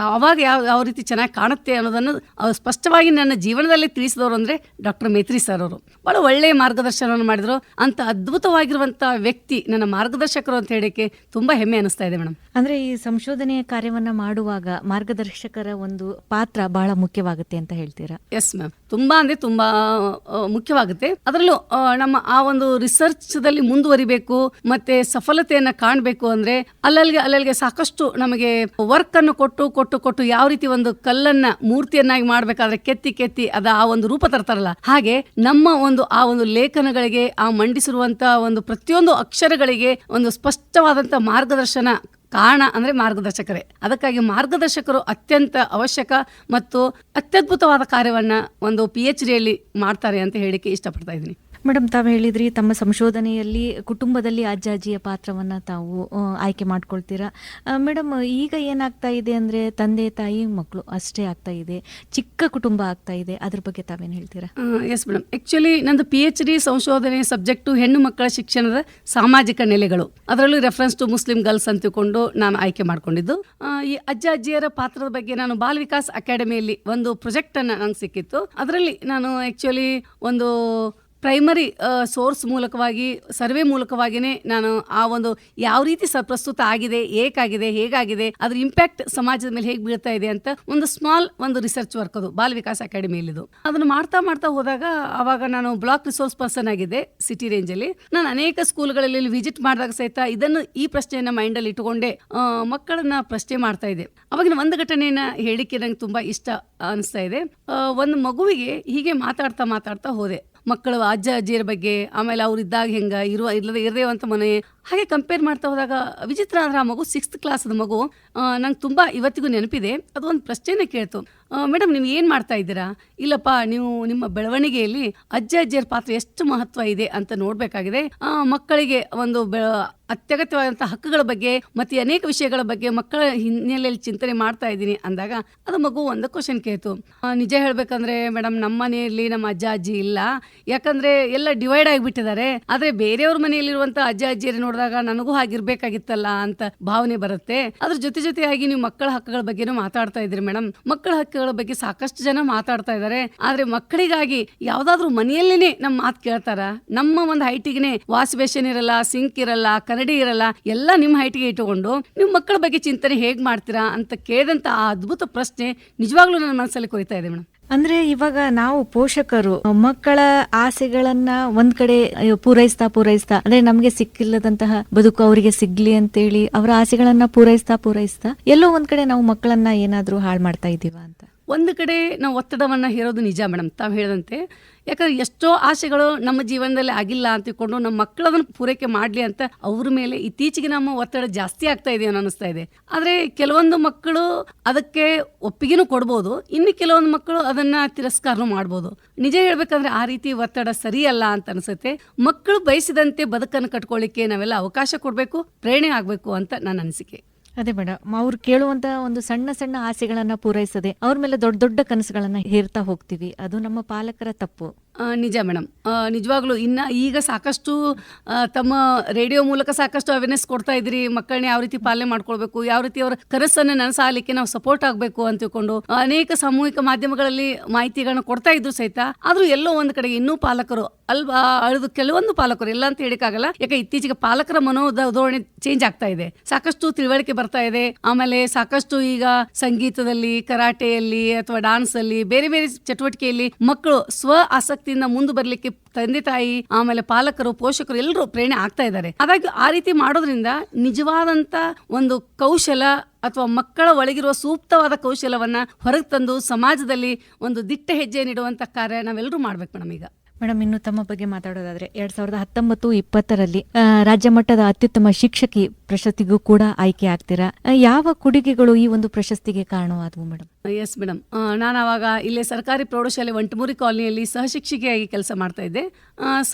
ಯಾವಾಗ ಯಾವ ಯಾವ ರೀತಿ ಚೆನ್ನಾಗಿ ಕಾಣುತ್ತೆ ಅನ್ನೋದನ್ನ ಸ್ಪಷ್ಟವಾಗಿ ನನ್ನ ಜೀವನದಲ್ಲಿ ತಿಳಿಸಿದವರು ಅಂದರೆ ಡಾಕ್ಟರ್ ಮೇತ್ರಿ ಸರ್ ಅವರು. ಭಾಳ ಒಳ್ಳೆಯ ಮಾರ್ಗದರ್ಶನವನ್ನು ಮಾಡಿದರು. ಅಂತ ಅದ್ಭುತವಾಗಿರುವಂಥ ವ್ಯಕ್ತಿ ನನ್ನ ಮಾರ್ಗದರ್ಶಕರು ಅಂತ ಹೇಳಕ್ಕೆ ತುಂಬಾ ಹೆಮ್ಮೆ ಅನಿಸ್ತಾ ಇದೆ ಮೇಡಮ್ ಅಂದ್ರೆ ಈ ಸಂಶೋಧನೆಯ ಕಾರ್ಯವನ್ನ ಮಾಡುವಾಗ ಮಾರ್ಗದರ್ಶಕರ ಒಂದು ಪಾತ್ರ ಬಹಳ ಮುಖ್ಯವಾಗುತ್ತೆ ಅಂತ ಹೇಳ್ತೀರಾ? ಎಸ್ ಮ್ಯಾಮ್ ತುಂಬಾ ಅಂದರೆ ತುಂಬಾ ಮುಖ್ಯವಾಗುತ್ತೆ. ಅದರಲ್ಲೂ ನಮ್ಮ ಆ ಒಂದು ರಿಸರ್ಚ್ ದಲ್ಲಿ ಮುಂದುವರಿಬೇಕು, ಮತ್ತೆ ಸಫಲತೆಯನ್ನು ಕಾಣಬೇಕು ಅಂದರೆ ಅಲ್ಲಲ್ಲಿಗೆ ಅಲ್ಲಲ್ಲಿಗೆ ಸಾಕಷ್ಟು ನಮಗೆ ವರ್ಕನ್ನು ಕೊಟ್ಟು ಕೊಟ್ಟು ಕೊಟ್ಟು ಯಾವ ರೀತಿ ಒಂದು ಕಲ್ಲನ್ನ ಮೂರ್ತಿಯನ್ನಾಗಿ ಮಾಡಬೇಕಾದ್ರೆ ಕೆತ್ತಿ ಕೆತ್ತಿ ಅದು ಆ ಒಂದು ರೂಪ ತರ್ತಾರಲ್ಲ. ಹಾಗೆ ನಮ್ಮ ಒಂದು, ಆ ಒಂದು ಲೇಖನಗಳಿಗೆ, ಆ ಮಂಡಿಸಿರುವಂಥ ಒಂದು ಪ್ರತಿಯೊಂದು ಅಕ್ಷರಗಳಿಗೆ ಒಂದು ಸ್ಪಷ್ಟವಾದಂಥ ಮಾರ್ಗದರ್ಶನ ಕಾರಣ ಅಂದ್ರೆ ಮಾರ್ಗದರ್ಶಕರೇ. ಅದಕ್ಕಾಗಿ ಮಾರ್ಗದರ್ಶಕರು ಅತ್ಯಂತ ಅವಶ್ಯಕ ಮತ್ತು ಅತ್ಯದ್ಭುತವಾದ ಕಾರ್ಯವನ್ನ ಒಂದು ಪಿ ಎಚ್ ಡಿಯಲ್ಲಿ ಮಾಡ್ತಾರೆ ಅಂತ ಹೇಳಿಕ್ಕೆ ಇಷ್ಟಪಡ್ತಾ ಇದ್ದೀನಿ. ಮೇಡಮ್, ತಾವು ಹೇಳಿದ್ರಿ ತಮ್ಮ ಸಂಶೋಧನೆಯಲ್ಲಿ ಕುಟುಂಬದಲ್ಲಿ ಅಜ್ಜ, ಅಜ್ಜಿಯ ಪಾತ್ರವನ್ನ ತಾವು ಆಯ್ಕೆ ಮಾಡ್ಕೊಳ್ತೀರಾ. ಮೇಡಮ್, ಈಗ ಏನಾಗ್ತಾ ಇದೆ ಅಂದ್ರೆ ತಂದೆ, ತಾಯಿ ಮಕ್ಕಳು ಅಷ್ಟೇ ಆಗ್ತಾ ಇದೆ, ಚಿಕ್ಕ ಕುಟುಂಬ ಆಗ್ತಾ ಇದೆ, ಅದ್ರ ಬಗ್ಗೆ ತಾವೇನು ಹೇಳ್ತೀರಾ? Yes madam. ಆಕ್ಚುಲಿ ನಂದು ಪಿ ಎಚ್ ಡಿ ಸಂಶೋಧನೆ ಸಬ್ಜೆಕ್ಟು ಹೆಣ್ಣು ಮಕ್ಕಳ ಶಿಕ್ಷಣದ ಸಾಮಾಜಿಕ ನೆಲೆಗಳು. ಅದರಲ್ಲೂ ರೆಫರೆನ್ಸ್ ಟು ಮುಸ್ಲಿಂ ಗರ್ಲ್ಸ್ ಅಂತ ತಿಳ್ಕೊಂಡು ನಾನು ಆಯ್ಕೆ ಮಾಡ್ಕೊಂಡಿದ್ದು. ಈ ಅಜ್ಜ, ಅಜ್ಜಿಯರ ಪಾತ್ರದ ಬಗ್ಗೆ ನಾನು ಬಾಲ್ ವಿಕಾಸ್ ಅಕಾಡೆಮಿಯಲ್ಲಿ ಒಂದು ಪ್ರಾಜೆಕ್ಟ್ ಅನ್ನ ನಂಗೆ ಸಿಕ್ಕಿತ್ತು. ಅದರಲ್ಲಿ ನಾನು ಆಕ್ಚುಲಿ ಒಂದು ಪ್ರೈಮರಿ ಸೋರ್ಸ್ ಮೂಲಕವಾಗಿ ಸರ್ವೆ ಮೂಲಕವಾಗಿಯೇ ನಾನು ಆ ಒಂದು ಯಾವ ರೀತಿ ಸ ಪ್ರಸ್ತುತ ಆಗಿದೆ ಏಕಾಗಿದೆ ಹೇಗಾಗಿದೆ, ಅದ್ರ ಇಂಪ್ಯಾಕ್ಟ್ ಸಮಾಜದ ಮೇಲೆ ಹೇಗೆ ಬೀಳ್ತಾ ಇದೆ ಅಂತ ಒಂದು ಸ್ಮಾಲ್ ಒಂದು ರಿಸರ್ಚ್ ವರ್ಕ್ ಅದು, ಬಾಲ್ ವಿಕಾಸ್ ಅಕಾಡೆಮಿಯಲ್ಲಿದು ಅದನ್ನು ಮಾಡ್ತಾ ಮಾಡ್ತಾ ಹೋದಾಗ ಆವಾಗ ನಾನು ಬ್ಲಾಕ್ ರಿಸೋರ್ಸ್ ಪರ್ಸನ್ ಆಗಿದೆ ಸಿಟಿ ರೇಂಜಲ್ಲಿ ನಾನು ಅನೇಕ ಸ್ಕೂಲ್ಗಳಲ್ಲಿ ವಿಸಿಟ್ ಮಾಡಿದಾಗ ಸಹಿತ ಇದನ್ನು ಈ ಪ್ರಶ್ನೆಯನ್ನ ಮೈಂಡಲ್ಲಿ ಇಟ್ಟುಕೊಂಡೆ ಮಕ್ಕಳನ್ನ ಪ್ರಶ್ನೆ ಮಾಡ್ತಾ ಇದೆ ಅವಾಗಿನ ಒಂದು ಘಟನೆಯನ್ನ ಹೇಳಿಕೆ ನಂಗೆ ತುಂಬಾ ಇಷ್ಟ ಅನಿಸ್ತಾ ಇದೆ. ಒಂದು ಮಗುವಿಗೆ ಹೀಗೆ ಮಾತಾಡ್ತಾ ಮಾತಾಡ್ತಾ ಹೋದೆ. ಮಕ್ಕಳು ಅಜ್ಜ ಅಜ್ಜಿಯರ ಬಗ್ಗೆ ಆಮೇಲೆ ಅವ್ರು ಇದ್ದಾಗ ಹೆಂಗ ಇರುವ ಇಲ್ಲದೆ ಇರದೇ ಮನೆ ಹಾಗೆ ಕಂಪೇರ್ ಮಾಡ್ತಾ ಹೋದಾಗ ವಿಚಿತ್ರ ಅಂದ್ರೆ ಆ ಮಗು ಸಿಕ್ಸ್ತ್ ಕ್ಲಾಸ್ದ ಮಗು. ನಂಗೆ ತುಂಬ ಇವತ್ತಿಗೂ ನೆನಪಿದೆ. ಅದು ಒಂದು ಕೇಳ್ತು. ಮೇಡಮ್, ನೀವು ಏನು ಮಾಡ್ತಾ ಇದ್ದೀರಾ? ಇಲ್ಲಪ್ಪ, ನೀವು ನಿಮ್ಮ ಬೆಳವಣಿಗೆಯಲ್ಲಿ ಅಜ್ಜ ಅಜ್ಜಿಯರ ಪಾತ್ರ ಎಷ್ಟು ಮಹತ್ವ ಇದೆ ಅಂತ ನೋಡಬೇಕಾಗಿದೆ. ಮಕ್ಕಳಿಗೆ ಒಂದು ಅತ್ಯಗತ್ಯವಾದಂಥ ಹಕ್ಕುಗಳ ಬಗ್ಗೆ ಮತ್ತೆ ಅನೇಕ ವಿಷಯಗಳ ಬಗ್ಗೆ ಮಕ್ಕಳ ಹಿನ್ನೆಲೆಯಲ್ಲಿ ಚಿಂತನೆ ಮಾಡ್ತಾ ಇದ್ದೀನಿ ಅಂದಾಗ ಅದು ಮಗು ಒಂದು ಕ್ವಶನ್ ಕೇಳ್ತು. ನಿಜ ಹೇಳಬೇಕಂದ್ರೆ ಮೇಡಮ್, ನಮ್ಮ ಮನೆಯಲ್ಲಿ ನಮ್ಮ ಅಜ್ಜ ಅಜ್ಜಿ ಇಲ್ಲ. ಯಾಕಂದ್ರೆ ಎಲ್ಲ ಡಿವೈಡ್ ಆಗಿಬಿಟ್ಟಿದ್ದಾರೆ. ಆದ್ರೆ ಬೇರೆಯವ್ರ ಮನೆಯಲ್ಲಿರುವಂಥ ಅಜ್ಜ ಅಜ್ಜಿಯರು ನೋಡಿದಾಗ ನನಗೂ ಹಾಗಿರ್ಬೇಕಾಗಿತ್ತಲ್ಲ ಅಂತ ಭಾವನೆ ಬರುತ್ತೆ. ಅದ್ರ ಜೊತೆ ಜೊತೆಯಾಗಿ ನೀವು ಮಕ್ಕಳ ಹಕ್ಕುಗಳ ಬಗ್ಗೆನೂ ಮಾತಾಡ್ತಾ ಇದ್ರಿ ಮೇಡಮ್ ಮಕ್ಕಳ ಹಕ್ಕುಗಳ ಬಗ್ಗೆ ಸಾಕಷ್ಟು ಜನ ಮಾತಾಡ್ತಾ ಇದ್ದಾರೆ. ಆದ್ರೆ ಮಕ್ಕಳಿಗಾಗಿ ಯಾವ್ದಾದ್ರು ಮನೆಯಲ್ಲಿನೇ ನಮ್ಮ ಮಾತು ಕೇಳ್ತಾರ? ನಮ್ಮ ಒಂದು ಹೈಟಿಗೆ ವಾಶ್ ಬೇಷನ್ ಇರಲ್ಲ, ಸಿಂಕ್ ಇರಲ್ಲ, ಕನ್ನಡಿ ಇರಲ್ಲ, ಎಲ್ಲ ನಿಮ್ಮ ಹೈಟಿಗೆ ಇಟ್ಟುಕೊಂಡು ನೀವು ಮಕ್ಕಳ ಬಗ್ಗೆ ಚಿಂತನೆ ಹೇಗ್ ಮಾಡ್ತೀರಾ ಅಂತ ಕೇಳಿದಂತ ಆ ಅದ್ಭುತ ಪ್ರಶ್ನೆ ನಿಜವಾಗ್ಲೂ ನನ್ನ ಮನಸ್ಸಲ್ಲಿ ಕೊರಿತಾ ಇದೆ ಮೇಡಮ್ ಅಂದ್ರೆ ಇವಾಗ ನಾವು ಪೋಷಕರು, ಮಕ್ಕಳ ಆಸೆಗಳನ್ನ ಒಂದ್ ಕಡೆ ಪೂರೈಸ್ತಾ ಪೂರೈಸ್ತಾ, ಅಂದ್ರೆ ನಮ್ಗೆ ಸಿಕ್ಕಿಲ್ಲದಂತಹ ಬದುಕು ಅವರಿಗೆ ಸಿಗ್ಲಿ ಅಂತೇಳಿ ಅವರ ಆಸೆಗಳನ್ನ ಪೂರೈಸ್ತಾ ಪೂರೈಸ್ತಾ, ಎಲ್ಲೋ ಒಂದ್ ಕಡೆ ನಾವು ಮಕ್ಕಳನ್ನ ಏನಾದ್ರೂ ಹಾಳು ಮಾಡ್ತಾ ಇದೀವ ಅಂತ. ಒಂದು ಕಡೆ ನಾವು ಒತ್ತಡವನ್ನ ಹೇರೋದು ನಿಜ ಮೇಡಮ್ ತಾವು ಹೇಳಿದಂತೆ ಯಾಕಂದ್ರೆ ಎಷ್ಟೋ ಆಸೆಗಳು ನಮ್ಮ ಜೀವನದಲ್ಲಿ ಆಗಿಲ್ಲ ಅಂತ ತಿಳ್ಕೊಂಡು ನಮ್ಮ ಮಕ್ಕಳು ಅದನ್ನು ಪೂರೈಕೆ ಮಾಡಲಿ ಅಂತ ಅವ್ರ ಮೇಲೆ ಇತ್ತೀಚೆಗೆ ನಮ್ಮ ಒತ್ತಡ ಜಾಸ್ತಿ ಆಗ್ತಾ ಇದೆ ಅನ್ನೋ ಅನಿಸ್ತಾ ಇದೆ. ಆದರೆ ಕೆಲವೊಂದು ಮಕ್ಕಳು ಅದಕ್ಕೆ ಒಪ್ಪಿಗೆನೂ ಕೊಡ್ಬೋದು, ಇನ್ನು ಕೆಲವೊಂದು ಮಕ್ಕಳು ಅದನ್ನ ತಿರಸ್ಕಾರನೂ ಮಾಡ್ಬೋದು. ನಿಜ ಹೇಳ್ಬೇಕಂದ್ರೆ ಆ ರೀತಿ ಒತ್ತಡ ಸರಿಯಲ್ಲ ಅಂತ ಅನಿಸುತ್ತೆ. ಮಕ್ಕಳು ಬಯಸಿದಂತೆ ಬದುಕನ್ನು ಕಟ್ಕೊಳ್ಳಿಕ್ಕೆ ನಾವೆಲ್ಲ ಅವಕಾಶ ಕೊಡಬೇಕು, ಪ್ರೇರಣೆ ಆಗಬೇಕು ಅಂತ ನನ್ನ ಅನಿಸಿಕೆ. ಅದೇ ಮೇಡಮ್ ಅವ್ರು ಕೇಳುವಂತ ಒಂದು ಸಣ್ಣ ಸಣ್ಣ ಆಸೆಗಳನ್ನ ಪೂರೈಸದೆ ಅವ್ರ ಮೇಲೆ ದೊಡ್ಡ ದೊಡ್ಡ ಕನಸುಗಳನ್ನ ಹೇರ್ತಾ ಹೋಗ್ತೀವಿ. ಅದು ನಮ್ಮ ಪಾಲಕರ ತಪ್ಪು. ನಿಜ ಮೇಡಮ್. ನಿಜವಾಗ್ಲೂ ಇನ್ನು ಈಗ ಸಾಕಷ್ಟು ತಮ್ಮ ರೇಡಿಯೋ ಮೂಲಕ ಸಾಕಷ್ಟು ಅವೇರ್ನೆಸ್ ಕೊಡ್ತಾ ಇದ್ರಿ ಮಕ್ಕಳನ್ನ ಯಾವ ರೀತಿ ಪಾಲನೆ ಮಾಡ್ಕೊಳ್ಬೇಕು, ಯಾವ ರೀತಿ ಅವರ ಕನಸನ್ನು ನನಸಾಗಲಿಕ್ಕೆ ನಾವು ಸಪೋರ್ಟ್ ಆಗಬೇಕು ಅಂತ ತಿಳ್ಕೊಂಡು ಅನೇಕ ಸಾಮೂಹಿಕ ಮಾಧ್ಯಮಗಳಲ್ಲಿ ಮಾಹಿತಿಗಳನ್ನ ಕೊಡ್ತಾ ಇದ್ರು ಸಹಿತ. ಆದ್ರೂ ಎಲ್ಲೋ ಒಂದು ಕಡೆಗೆ ಇನ್ನೂ ಪಾಲಕರು ಅಲ್ವಾ ಅಳಿದು ಕೆಲವೊಂದು ಪಾಲಕರು, ಎಲ್ಲ ಅಂತ ಹೇಳಿಕ್ಕಾಗಲ್ಲ. ಯಾಕೆ ಇತ್ತೀಚೆಗೆ ಪಾಲಕರ ಮನೋಧೋರಣೆ ಚೇಂಜ್ ಆಗ್ತಾ ಇದೆ. ಸಾಕಷ್ಟು ತಿಳುವಳಿಕೆ ಬರ್ತಾ ಇದೆ. ಆಮೇಲೆ ಸಾಕಷ್ಟು ಈಗ ಸಂಗೀತದಲ್ಲಿ, ಕರಾಟೆಯಲ್ಲಿ ಅಥವಾ ಡಾನ್ಸ್ ಅಲ್ಲಿ ಬೇರೆ ಬೇರೆ ಚಟುವಟಿಕೆಯಲ್ಲಿ ಮಕ್ಕಳು ಸ್ವ ಆಸಕ್ತಿಯಿಂದ ಮುಂದೆ ಬರ್ಲಿಕ್ಕೆ ತಂದೆ ತಾಯಿ, ಆಮೇಲೆ ಪಾಲಕರು, ಪೋಷಕರು ಎಲ್ಲರೂ ಪ್ರೇರಣೆ ಆಗ್ತಾ ಇದ್ದಾರೆ. ಹಾಗಾಗಿ ಆ ರೀತಿ ಮಾಡೋದ್ರಿಂದ ನಿಜವಾದಂತ ಒಂದು ಕೌಶಲ ಅಥವಾ ಮಕ್ಕಳ ಒಳಗಿರುವ ಸೂಕ್ತವಾದ ಕೌಶಲವನ್ನ ಹೊರಗೆ ತಂದು ಸಮಾಜದಲ್ಲಿ ಒಂದು ದಿಟ್ಟ ಹೆಜ್ಜೆ ನೀಡುವಂತ ಕಾರ್ಯ ನಾವೆಲ್ಲರೂ ಮಾಡ್ಬೇಕು ಮೇಡಮ್ ಈಗ. ಮೇಡಮ್, ಇನ್ನು ತಮ್ಮ ಬಗ್ಗೆ ಮಾತಾಡೋದಾದ್ರೆ ಎರಡ್ ಸಾವಿರದ ಹತ್ತೊಂಬತ್ತು ಇಪ್ಪತ್ತರಲ್ಲಿ ರಾಜ್ಯ ಮಟ್ಟದ ಅತ್ಯುತ್ತಮ ಶಿಕ್ಷಕಿ ಪ್ರಶಸ್ತಿಗೂ ಕೂಡ ಆಯ್ಕೆ ಆಗ್ತೀರಾ? ಯಾವ ಕೊಡುಗೆಗಳು ಈ ಒಂದು ಪ್ರಶಸ್ತಿಗೆ ಕಾರಣವಾದವು ಮೇಡಮ್? Yes madam. ನಾನು ಅವಾಗ ಇಲ್ಲೇ ಸರ್ಕಾರಿ ಪ್ರೌಢಶಾಲೆ ಒಂಟಮೂರಿ ಕಾಲನಿಯಲ್ಲಿ ಸಹಶಿಕ್ಷಕಿಯಾಗಿ ಕೆಲಸ ಮಾಡ್ತಾ ಇದ್ದೆ.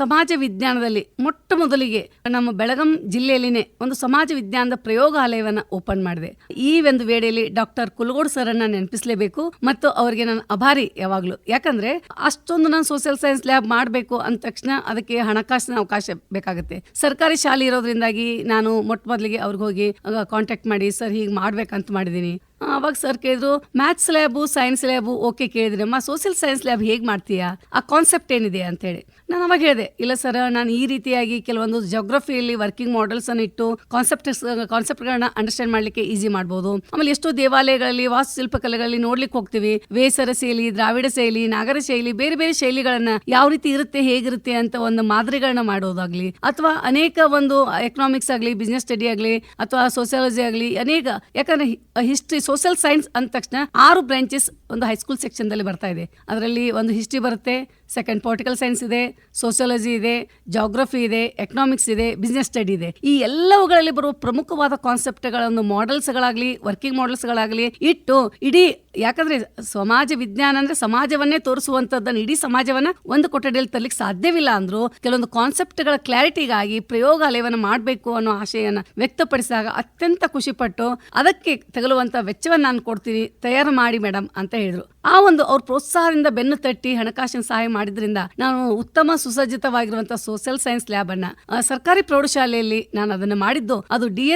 ಸಮಾಜ ವಿಜ್ಞಾನದಲ್ಲಿ ಮೊಟ್ಟ ಮೊದಲಿಗೆ ನಮ್ಮ ಬೆಳಗಾಂ ಜಿಲ್ಲೆಯಲ್ಲಿನೇ ಒಂದು ಸಮಾಜ ವಿಜ್ಞಾನದ ಪ್ರಯೋಗಾಲಯವನ್ನು ಓಪನ್ ಮಾಡಿದೆ. ಈ ಒಂದು ವೇಳೆಯಲ್ಲಿ ಡಾಕ್ಟರ್ ಕುಲಗೋಡ್ ಸರ್ ಅನ್ನ ನೆನಪಿಸಲೇಬೇಕು. ಮತ್ತು ಅವರಿಗೆ ನಾನು ಅಭಾರಿ ಯಾವಾಗಲೂ. ಯಾಕಂದ್ರೆ ಅಷ್ಟೊಂದು ನಾನು ಸೋಷಿಯಲ್ ಸೈನ್ಸ್ ಲ್ಯಾಬ್ ಮಾಡಬೇಕು ಅಂದ ತಕ್ಷಣ ಅದಕ್ಕೆ ಹಣಕಾಸಿನ ಅವಕಾಶ ಬೇಕಾಗುತ್ತೆ. ಸರ್ಕಾರಿ ಶಾಲೆ ಇರೋದ್ರಿಂದಾಗಿ ನಾನು ಮೊಟ್ಟ ಮೊದಲಿಗೆ ಅವ್ರಿಗೆ ಹೋಗಿ ಕಾಂಟ್ಯಾಕ್ಟ್ ಮಾಡಿ, ಸರ್, ಹೀಗೆ ಮಾಡ್ಬೇಕಂತ ಮಾಡಿದ್ದೀನಿ. ಅವಾಗ ಸರ್ ಕೇಳಿದ್ರು maths lab science lab okay ಕೇಳಿದ್ರೆ. ಅಮ್ಮ ಸೋಷಿಯಲ್ ಸೈನ್ಸ್ ಲ್ಯಾಬ್ ಹೇಗೆ ಮಾಡ್ತೀಯಾ? ಆ ಕಾನ್ಸೆಪ್ಟ್ ಏನಿದೆ? ಅಂತ ಹೇಳಿ ನಾನು ಅವಾಗ ಹೇಳಿದೆ, ಇಲ್ಲ ಸರ್ ನಾನು ಈ ರೀತಿಯಾಗಿ ಕೆಲವೊಂದು ಜೋಗ್ರಫಿಯಲ್ಲಿ ವರ್ಕಿಂಗ್ ಮಾಡೆಲ್ಸ್ ಅನ್ನು ಇಟ್ಟು ಕಾನ್ಸೆಪ್ಟ್ ಕಾನ್ಸೆಪ್ಟ್ಗಳನ್ನ ಅಂಡರ್ಸ್ಟ್ಯಾಂಡ್ ಮಾಡ್ಲಿಕ್ಕೆ ಈಸಿ ಮಾಡ್ಬೋದು. ಆಮೇಲೆ ಎಷ್ಟೋ ದೇವಾಲಯಗಳಲ್ಲಿ ವಾಸ್ತುಶಿಲ್ಪ ಕಲೆಗಳಲ್ಲಿ ನೋಡ್ಲಿಕ್ಕೆ ಹೋಗ್ತೀವಿ. ವೇಸರ ಶೈಲಿ, ದ್ರಾವಿಡ ಶೈಲಿ, ನಾಗರ ಶೈಲಿ, ಬೇರೆ ಬೇರೆ ಶೈಲಿಗಳನ್ನ ಯಾವ ರೀತಿ ಇರುತ್ತೆ, ಹೇಗಿರುತ್ತೆ ಅಂತ ಒಂದು ಮಾದರಿಗಳನ್ನ ಮಾಡೋದಾಗ್ಲಿ, ಅಥವಾ ಅನೇಕ ಒಂದು ಎಕನಾಮಿಕ್ಸ್ ಆಗಲಿ ಬಿಸ್ನೆಸ್ ಸ್ಟಡಿ ಆಗಲಿ, ಅಥವಾ ಸೋಸಿಯಾಲಜಿ ಆಗಲಿ, ಅನೇಕ, ಯಾಕಂದ್ರೆ ಹಿಸ್ಟ್ರಿ ಸೋಷಿಯಲ್ ಸೈನ್ಸ್ ಅಂದ ತಕ್ಷಣ ಆರು ಬ್ರಾಂಚಸ್ ಒಂದು ಹೈಸ್ಕೂಲ್ ಸೆಕ್ಷನ್ ದಲ್ಲಿ ಬರ್ತಾ ಇದೆ. ಅದರಲ್ಲಿ ಒಂದು ಹಿಸ್ಟ್ರಿ ಬರುತ್ತೆ ಸೆಕೆಂಡ್ ಪೊಲಿಟಿಕಲ್ ಸೈನ್ಸ್ ಇದೆ ಸೋಷಿಯಾಲಜಿ ಇದೆ ಜಾಗ್ರಫಿ ಇದೆ ಎಕನಾಮಿಕ್ಸ್ ಇದೆ ಬಿಸ್ನೆಸ್ ಸ್ಟಡಿ ಇದೆ. ಈ ಎಲ್ಲವುಗಳಲ್ಲಿ ಬರುವ ಪ್ರಮುಖವಾದ ಕಾನ್ಸೆಪ್ಟ್ಗಳನ್ನು ಮಾಡೆಲ್ಸ್ಗಳಾಗಲಿ ವರ್ಕಿಂಗ್ ಮಾಡೆಲ್ಸ್ಗಳಾಗಲಿ ಇಟ್ಟು ಇಡೀ ಯಾಕಂದ್ರೆ ಸಮಾಜ ವಿಜ್ಞಾನ ಅಂದ್ರೆ ಸಮಾಜವನ್ನೇ ತೋರಿಸುವಂತದ್ದನ್ನು ಇಡೀ ಸಮಾಜವನ್ನ ಒಂದು ಕೊಠಡಿಯಲ್ಲಿ ತರಲಿಕ್ಕೆ ಸಾಧ್ಯವಿಲ್ಲ ಅಂದ್ರು ಕೆಲವೊಂದು ಕಾನ್ಸೆಪ್ಟ್ಗಳ ಕ್ಲಾರಿಟಿಗಾಗಿ ಪ್ರಯೋಗಾಲಯವನ್ನು ಮಾಡಬೇಕು ಅನ್ನೋ ಆಶಯನ ವ್ಯಕ್ತಪಡಿಸಿದಾಗ ಅತ್ಯಂತ ಖುಷಿಪಟ್ಟು ಅದಕ್ಕೆ ತಗಲುವಂತ ವೆಚ್ಚವನ್ನು ನಾನು ಕೊಡ್ತೀನಿ, ತಯಾರು ಮಾಡಿ ಮೇಡಮ್ ಅಂತ ಹೇಳಿದ್ರು. ಆ ಒಂದು ಅವ್ರ ಪ್ರೋತ್ಸಾಹದಿಂದ ಬೆನ್ನು ತಟ್ಟಿ ಹಣಕಾಸಿನ ಸಹಾಯ ಮಾಡಿದ್ರಿಂದ ನಾನು ಉತ್ತಮ ಸುಸಜ್ಜಿತವಾಗಿರುವಂತಹ ಸೋಷಿಯಲ್ ಸೈನ್ಸ್ ಲ್ಯಾಬ್ ಅನ್ನ ಸರ್ಕಾರಿ ಪ್ರೌಢಶಾಲೆಯಲ್ಲಿ ನಾನು ಅದನ್ನ ಮಾಡಿದ್ದು, ಅದು ಡಿ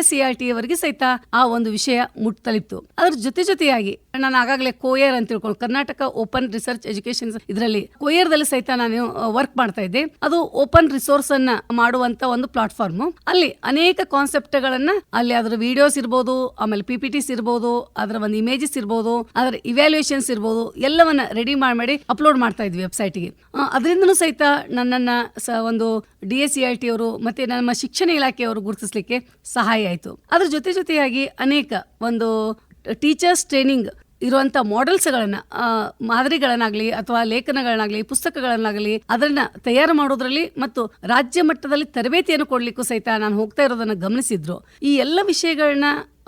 ಟಿ ಅವರಿಗೆ ಸಹಿತ ಆ ಒಂದು ವಿಷಯ ಮುಟ್ ತಲುಪಿತು ಅದ್ರ ಜೊತೆ ಜೊತೆಯಾಗಿ ನಾನು ಆಗಾಗಲೇ ಕೋಯರ್ ಅಂತ ತಿಳ್ಕೊಂಡು ಕರ್ನಾಟಕ ಓಪನ್ ರಿಸರ್ಚ್ ಎಜುಕೇಶನ್ ಇದರಲ್ಲಿ ಕೋಯರ್ದಲ್ಲಿ ಸಹಿತ ನಾನು ವರ್ಕ್ ಮಾಡ್ತಾ ಇದ್ದೆ. ಅದು ಓಪನ್ ರಿಸೋರ್ಸ್ ಅನ್ನ ಮಾಡುವಂತ ಒಂದು ಪ್ಲಾಟ್ಫಾರ್ಮ್ ಅಲ್ಲಿ ಅನೇಕ ಕಾನ್ಸೆಪ್ಟ್ ಗಳನ್ನ, ಅಲ್ಲಿ ಅದರ ವಿಡಿಯೋಸ್ ಇರ್ಬೋದು, ಆಮೇಲೆ ಪಿಪಿಟಿಸ್ ಇರ್ಬೋದು, ಅದರ ಒಂದು ಇಮೇಜಸ್ ಇರ್ಬೋದು, ಅದರ ಇವ್ಯಾಲ್ಯೂಯೇಷನ್ಸ್ ಇರ್ಬೋದು, ಎಲ್ಲವನ್ನ ರೆಡಿ ಮಾಡಿ ಅಪ್ಲೋಡ್ ಮಾಡ್ತಾ ಇದ್ವಿ ವೆಬ್ಸೈಟ್ಗೆ ಅದರಿಂದನೂ ಸಹಿತ ನನ್ನನ್ನು ಸ ಒಂದು D S C I T ಅವರು ಮತ್ತು ನಮ್ಮ ಶಿಕ್ಷಣ ಇಲಾಖೆಯವರು ಗುರುತಿಸಲಿಕ್ಕೆ ಸಹಾಯ ಆಯಿತು. ಅದ್ರ ಜೊತೆ ಜೊತೆಯಾಗಿ ಅನೇಕ ಒಂದು ಟೀಚರ್ಸ್ ಟ್ರೈನಿಂಗ್ ಇರುವಂತ ಮಾಡೆಲ್ಸ್ಗಳನ್ನ ಮಾದರಿಗಳನ್ನಾಗಲಿ ಅಥವಾ ಲೇಖನಗಳನ್ನಾಗಲಿ, ಪುಸ್ತಕಗಳನ್ನಾಗಲಿ ಅದನ್ನ ತಯಾರು ಮಾಡೋದ್ರಲ್ಲಿ ಮತ್ತು ರಾಜ್ಯ ಮಟ್ಟದಲ್ಲಿ ತರಬೇತಿಯನ್ನು ಕೊಡಲಿಕ್ಕೂ ಸಹಿತ ನಾನು ಹೋಗ್ತಾ ಇರೋದನ್ನ ಗಮನಿಸಿದ್ರು. ಈ ಎಲ್ಲ ವಿಷಯಗಳನ್ನ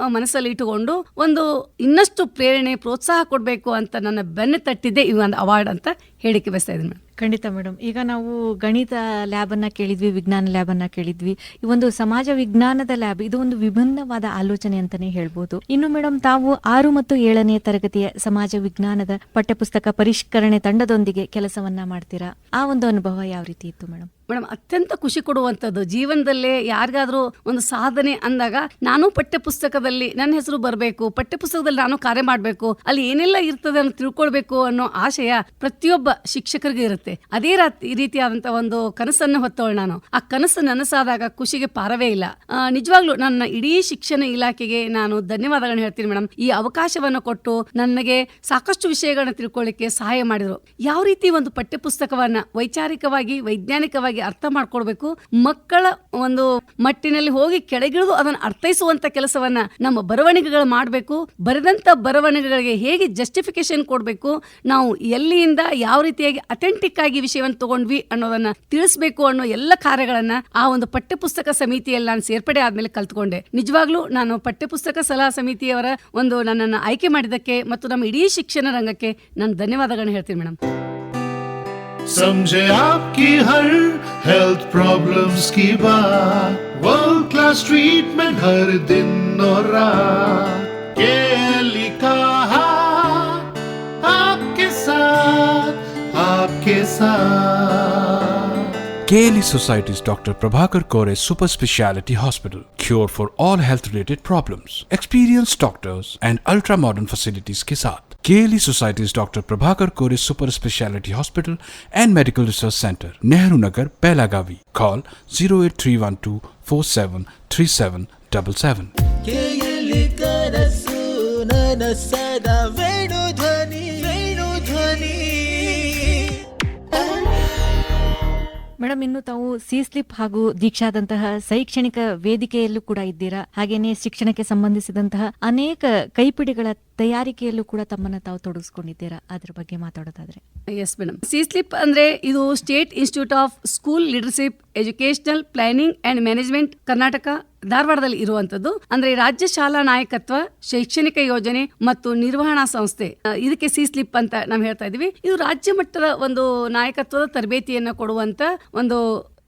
ಮನಸ್ಸಲ್ಲಿ ಇಟ್ಟುಕೊಂಡು ಒಂದು ಇನ್ನಷ್ಟು ಪ್ರೇರಣೆ, ಪ್ರೋತ್ಸಾಹ ಕೊಡಬೇಕು ಅಂತ ನನ್ನ ಬೆನ್ನು ತಟ್ಟಿದ್ದೆ ಈ ಒಂದು ಅವಾರ್ಡ್ ಅಂತ ಹೇಳಿಕೆ ಬಯಸ್ತಾ ಇದ್ದೀನಿ ಮೇಡಮ್ ಖಂಡಿತ ಮೇಡಮ್ ಈಗ ನಾವು ಗಣಿತ ಲ್ಯಾಬ್ ಅನ್ನ ಕೇಳಿದ್ವಿ, ವಿಜ್ಞಾನ ಲ್ಯಾಬ್ ಅನ್ನ ಕೇಳಿದ್ವಿ. ಈ ಒಂದು ಸಮಾಜ ವಿಜ್ಞಾನದ ಲ್ಯಾಬ್ ಇದು ಒಂದು ವಿಭಿನ್ನವಾದ ಆಲೋಚನೆ ಅಂತಾನೆ ಹೇಳ್ಬೋದು. ಇನ್ನು ಮೇಡಮ್ ತಾವು ಆರು ಮತ್ತು ಏಳನೇ ತರಗತಿಯ ಸಮಾಜ ವಿಜ್ಞಾನದ ಪಠ್ಯಪುಸ್ತಕ ಪರಿಷ್ಕರಣೆ ತಂಡದೊಂದಿಗೆ ಕೆಲಸವನ್ನ ಮಾಡ್ತೀರಾ? ಆ ಒಂದು ಅನುಭವ ಯಾವ ರೀತಿ ಇತ್ತು ಮೇಡಮ್ ಮೇಡಮ್, ಅತ್ಯಂತ ಖುಷಿ ಕೊಡುವಂಥದ್ದು. ಜೀವನದಲ್ಲೇ ಯಾರಿಗಾದರೂ ಒಂದು ಸಾಧನೆ ಅಂದಾಗ ನಾನು ಪಠ್ಯಪುಸ್ತಕದಲ್ಲಿ ನನ್ನ ಹೆಸರು ಬರಬೇಕು, ಪಠ್ಯಪುಸ್ತಕದಲ್ಲಿ ನಾನು ಕಾರ್ಯ ಮಾಡಬೇಕು, ಅಲ್ಲಿ ಏನೆಲ್ಲ ಇರ್ತದೆ ಅಂತ ತಿಳ್ಕೊಳ್ಬೇಕು ಅನ್ನೋ ಆಶಯ ಪ್ರತಿಯೊಬ್ಬ ಶಿಕ್ಷಕರಿಗೆ ಇರುತ್ತೆ. ಅದೇ ರಾತ್- ಈ ರೀತಿಯಾದಂತ ಒಂದು ಕನಸನ್ನು ಹೊತ್ತವಳು ನಾನು. ಆ ಕನಸು ನನಸಾದಾಗ ಖುಷಿಗೆ ಪಾರವೇ ಇಲ್ಲ. ನಿಜವಾಗ್ಲೂ ನನ್ನ ಇಡೀ ಶಿಕ್ಷಣ ಇಲಾಖೆಗೆ ನಾನು ಧನ್ಯವಾದಗಳನ್ನ ಹೇಳ್ತೀನಿ ಮೇಡಮ್. ಈ ಅವಕಾಶವನ್ನು ಕೊಟ್ಟು ನನಗೆ ಸಾಕಷ್ಟು ವಿಷಯಗಳನ್ನ ತಿಳ್ಕೊಳ್ಳಿಕ್ಕೆ ಸಹಾಯ ಮಾಡಿದ್ರು. ಯಾವ ರೀತಿ ಒಂದು ಪಠ್ಯಪುಸ್ತಕವನ್ನ ವೈಚಾರಿಕವಾಗಿ, ವೈಜ್ಞಾನಿಕವಾಗಿ ಅರ್ಥ ಮಾಡ್ಕೊಳ್ಬೇಕು. ಮಕ್ಕಳ ಒಂದು ಮಟ್ಟಿನಲ್ಲಿ ಹೋಗಿ ಕೆಳಗಿಳಿದು ಅದನ್ನು ಅರ್ಥೈಸುವಂತ ಕೆಲಸವನ್ನ ನಮ್ಮ ಬರವಣಿಗೆಗಳು ಮಾಡಬೇಕು. ಬರೆದಂತ ಬರವಣಿಗೆಗಳಿಗೆ ಹೇಗೆ ಜಸ್ಟಿಫಿಕೇಶನ್ ಕೊಡಬೇಕು. ನಾವು ಎಲ್ಲಿಯಿಂದ ಯಾವ ರೀತಿಯಾಗಿ ಅಥೆಂಟಿಕ್ ಆಗಿ ವಿಷಯವನ್ನು ತಗೊಂಡ್ವಿ ಅನ್ನೋದನ್ನ ತಿಳಿಸ್ಬೇಕು ಅನ್ನೋ ಎಲ್ಲ ಕಾರ್ಯಗಳನ್ನ ಆ ಒಂದು ಪಠ್ಯಪುಸ್ತಕ ಸಮಿತಿಯಲ್ಲಿ ನಾನು ಸೇರ್ಪಡೆ ಆದ್ಮೇಲೆ ಕಲ್ತ್ಕೊಂಡೆ. ನಿಜವಾಗ್ಲೂ ನಾನು ಪಠ್ಯಪುಸ್ತಕ ಸಲಹಾ ಸಮಿತಿಯವರ ಒಂದು ನನ್ನನ್ನು ಆಯ್ಕೆ ಮಾಡಿದ್ದಕ್ಕೆ ಮತ್ತು ನಮ್ಮ ಇಡೀ ಶಿಕ್ಷಣ ರಂಗಕ್ಕೆ ನಾನು ಧನ್ಯವಾದಗಳನ್ನ ಹೇಳ್ತೀನಿ ಮೇಡಮ್ समझे आपकी हर हेल्थ प्रॉब्लम्स की बात वर्ल्ड क्लास ट्रीटमेंट हर दिन और रात के लिखा आपके साथ आपके साथ KLE Society's Dr. Prabhakar Kore Super Speciality Hospital. Cure for all health related problems. Experienced doctors and ultra modern facilities के साथ KLE Society's Dr. Prabhakar Kore Super Speciality Hospital and Medical Research Center, Nehru Nagar, Pelagavi. Call 08312 473777. ಕೇಳಿ ಕನಸು ನನಸದ ವೇಣು ಧ್ವನಿ ವೇಣು ಧ್ವನಿ madam ಇನ್ನು ತಾವು C slip ಹಾಗೂ ದೀಕ್ಷಾದಂತಹ ಶೈಕ್ಷಣಿಕ ವೇದಿಕೆಯಲ್ಲೂ ಕೂಡ ಇದ್ದೀರಾ ಹಾಗೇನೆ ಶಿಕ್ಷಣಕ್ಕೆ ಸಂಬಂಧಿಸಿದಂತಹ ಅನೇಕ ಕೈಪಿಡಿಗಳ ತಯಾರಿಕೆಯಲ್ಲೂ ಕೂಡ ತಮ್ಮನ್ನ ತಾವು ತೊಡಗಿಸ್ಕೊಂಡಿದ್ದೀರಾ? ಅದ್ರ ಬಗ್ಗೆ ಮಾತಾಡೋದಾದ್ರೆ. ಎಸ್ ಮೇಡಮ್ ಸಿ ಸ್ಲಿಪ್ ಅಂದ್ರೆ ಇದು state institute of school leadership educational planning and management Karnataka ಧಾರವಾಡದಲ್ಲಿ ಇರುವಂತದ್ದು ಅಂದ್ರೆ ರಾಜ್ಯ ಶಾಲಾ ನಾಯಕತ್ವ, ಶೈಕ್ಷಣಿಕ ಯೋಜನೆ ಮತ್ತು ನಿರ್ವಹಣಾ ಸಂಸ್ಥೆ. ಇದಕ್ಕೆ ಸಿ ಸ್ಲಿಪ್ ಅಂತ ನಾವು ಹೇಳ್ತಾ ಇದೀವಿ ಇದು ರಾಜ್ಯ ಮಟ್ಟದ ಒಂದು ನಾಯಕತ್ವದ ತರಬೇತಿಯನ್ನು ಕೊಡುವಂತ ಒಂದು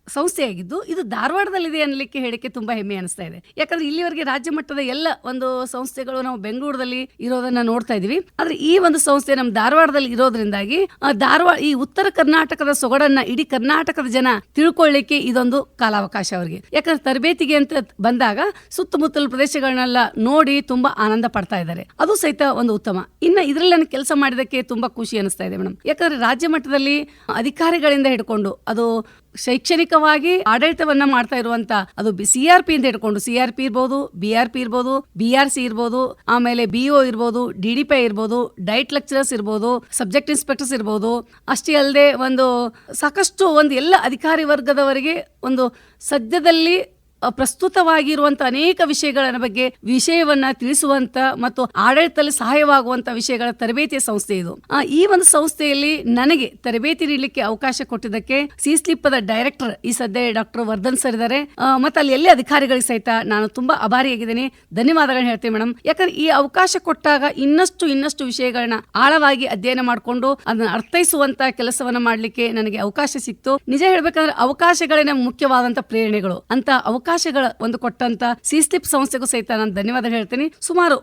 ಸಂಸ್ಥೆಯಾಗಿದ್ದು ಇದು ಧಾರವಾಡದಲ್ಲಿದೆ ಅನ್ನಲಿಕ್ಕೆ ಹೇಳಿಕೆ ತುಂಬಾ ಹೆಮ್ಮೆ ಅನಿಸ್ತಾ ಇದೆ. ಯಾಕಂದ್ರೆ ಇಲ್ಲಿವರೆಗೆ ರಾಜ್ಯ ಮಟ್ಟದ ಎಲ್ಲ ಒಂದು ಸಂಸ್ಥೆಗಳು ನಾವು ಬೆಂಗಳೂರಲ್ಲಿ ಇರೋದನ್ನ ನೋಡ್ತಾ ಇದೀವಿ ಆದ್ರೆ ಈ ಒಂದು ಸಂಸ್ಥೆ ನಮ್ಮ ಧಾರವಾಡದಲ್ಲಿ ಇರೋದ್ರಿಂದಾಗಿ ಧಾರವಾಡ, ಈ ಉತ್ತರ ಕರ್ನಾಟಕದ ಸೊಗಡನ್ನ ಇಡೀ ಕರ್ನಾಟಕದ ಜನ ತಿಳ್ಕೊಳ್ಳಿಕ್ಕೆ ಇದೊಂದು ಕಾಲಾವಕಾಶ ಅವರಿಗೆ. ಯಾಕಂದ್ರೆ ತರಬೇತಿಗೆ ಅಂತ ಬಂದಾಗ ಸುತ್ತಮುತ್ತಲ ಪ್ರದೇಶಗಳನ್ನೆಲ್ಲ ನೋಡಿ ತುಂಬಾ ಆನಂದ ಪಡ್ತಾ ಇದ್ದಾರೆ. ಅದು ಸಹಿತ ಒಂದು ಉತ್ತಮ. ಇನ್ನ ಇದರಲ್ಲಿ ಕೆಲಸ ಮಾಡಿದಕ್ಕೆ ತುಂಬಾ ಖುಷಿ ಅನಿಸ್ತಾ ಇದೆ ಮೇಡಮ್ ಯಾಕಂದ್ರೆ ರಾಜ್ಯ ಮಟ್ಟದಲ್ಲಿ ಅಧಿಕಾರಿಗಳಿಂದ ಹಿಡ್ಕೊಂಡು ಅದು ಶೈಕ್ಷಣಿಕವಾಗಿ ಆಡಳಿತವನ್ನ ಮಾಡ್ತಾ ಇರುವಂತ ಅದು ಸಿ ಆರ್ ಪಿ ಅಂತ ಹಿಡ್ಕೊಂಡು ಸಿ ಆರ್ ಪಿ ಇರ್ಬೋದು, ಬಿ ಆರ್ ಪಿ ಇರ್ಬೋದು, ಬಿ ಆರ್ ಸಿ ಇರ್ಬೋದು, ಆಮೇಲೆ ಬಿ ಓ ಇರ್ಬೋದು, ಡಿ ಡಿ ಪಿ ಇರ್ಬೋದು, ಡೈಟ್ ಲೆಕ್ಚರರ್ಸ್ ಇರ್ಬೋದು, ಸಬ್ಜೆಕ್ಟ್ ಇನ್ಸ್ಪೆಕ್ಟರ್ಸ್ ಇರ್ಬೋದು, ಅಷ್ಟೇ ಅಲ್ಲದೆ ಒಂದು ಸಾಕಷ್ಟು ಒಂದು ಎಲ್ಲ ಅಧಿಕಾರಿ ವರ್ಗದವರಿಗೆ ಒಂದು ಸದ್ಯದಲ್ಲಿ ಪ್ರಸ್ತುತವಾಗಿರುವಂತ ಅನೇಕ ವಿಷಯಗಳ ಬಗ್ಗೆ ವಿಷಯವನ್ನ ತಿಳಿಸುವಂತ ಮತ್ತು ಆಡಳಿತದಲ್ಲಿ ಸಹಾಯವಾಗುವಂತ ವಿಷಯಗಳ ತರಬೇತಿಯ ಸಂಸ್ಥೆ ಇದು. ಈ ಒಂದು ಸಂಸ್ಥೆಯಲ್ಲಿ ನನಗೆ ತರಬೇತಿ ನೀಡಲಿಕ್ಕೆ ಅವಕಾಶ ಕೊಟ್ಟಿದ್ದಕ್ಕೆ ಸಿ ಸ್ಲಿಪ್ಪದ ಡೈರೆಕ್ಟರ್, ಈ ಸದ್ಯ ಡಾಕ್ಟರ್ ವರ್ಧನ್ ಸರ್ ಇದ್ದಾರೆ ಮತ್ತೆ ಅಲ್ಲಿ ಎಲ್ಲ ಅಧಿಕಾರಿಗಳಿಗೆ ಸಹಿತ ನಾನು ತುಂಬಾ ಆಭಾರಿಯಾಗಿದ್ದೀನಿ. ಧನ್ಯವಾದಗಳನ್ನ ಹೇಳ್ತೀನಿ ಮೇಡಮ್ ಯಾಕಂದ್ರೆ ಈ ಅವಕಾಶ ಕೊಟ್ಟಾಗ ಇನ್ನಷ್ಟು ಇನ್ನಷ್ಟು ವಿಷಯಗಳನ್ನ ಆಳವಾಗಿ ಅಧ್ಯಯನ ಮಾಡಿಕೊಂಡು ಅದನ್ನ ಅರ್ಥೈಸುವಂತ ಕೆಲಸವನ್ನ ಮಾಡ್ಲಿಕ್ಕೆ ನನಗೆ ಅವಕಾಶ ಸಿಕ್ತು. ನಿಜ ಹೇಳ್ಬೇಕಂದ್ರೆ ಅವಕಾಶಗಳೇ ನಮ್ಗೆ ಮುಖ್ಯವಾದಂತ ಪ್ರೇರಣೆಗಳು. ಅಂತ ಅವಕಾಶಗಳ ಒಂದು ಕೊಟ್ಟಂತ ಸಿ ಸ್ಲಿಪ್ ಸಂಸ್ಥೆಗೂ ಸಹಿತ ನಾನು ಧನ್ಯವಾದ ಹೇಳ್ತೇನೆ. ಸುಮಾರು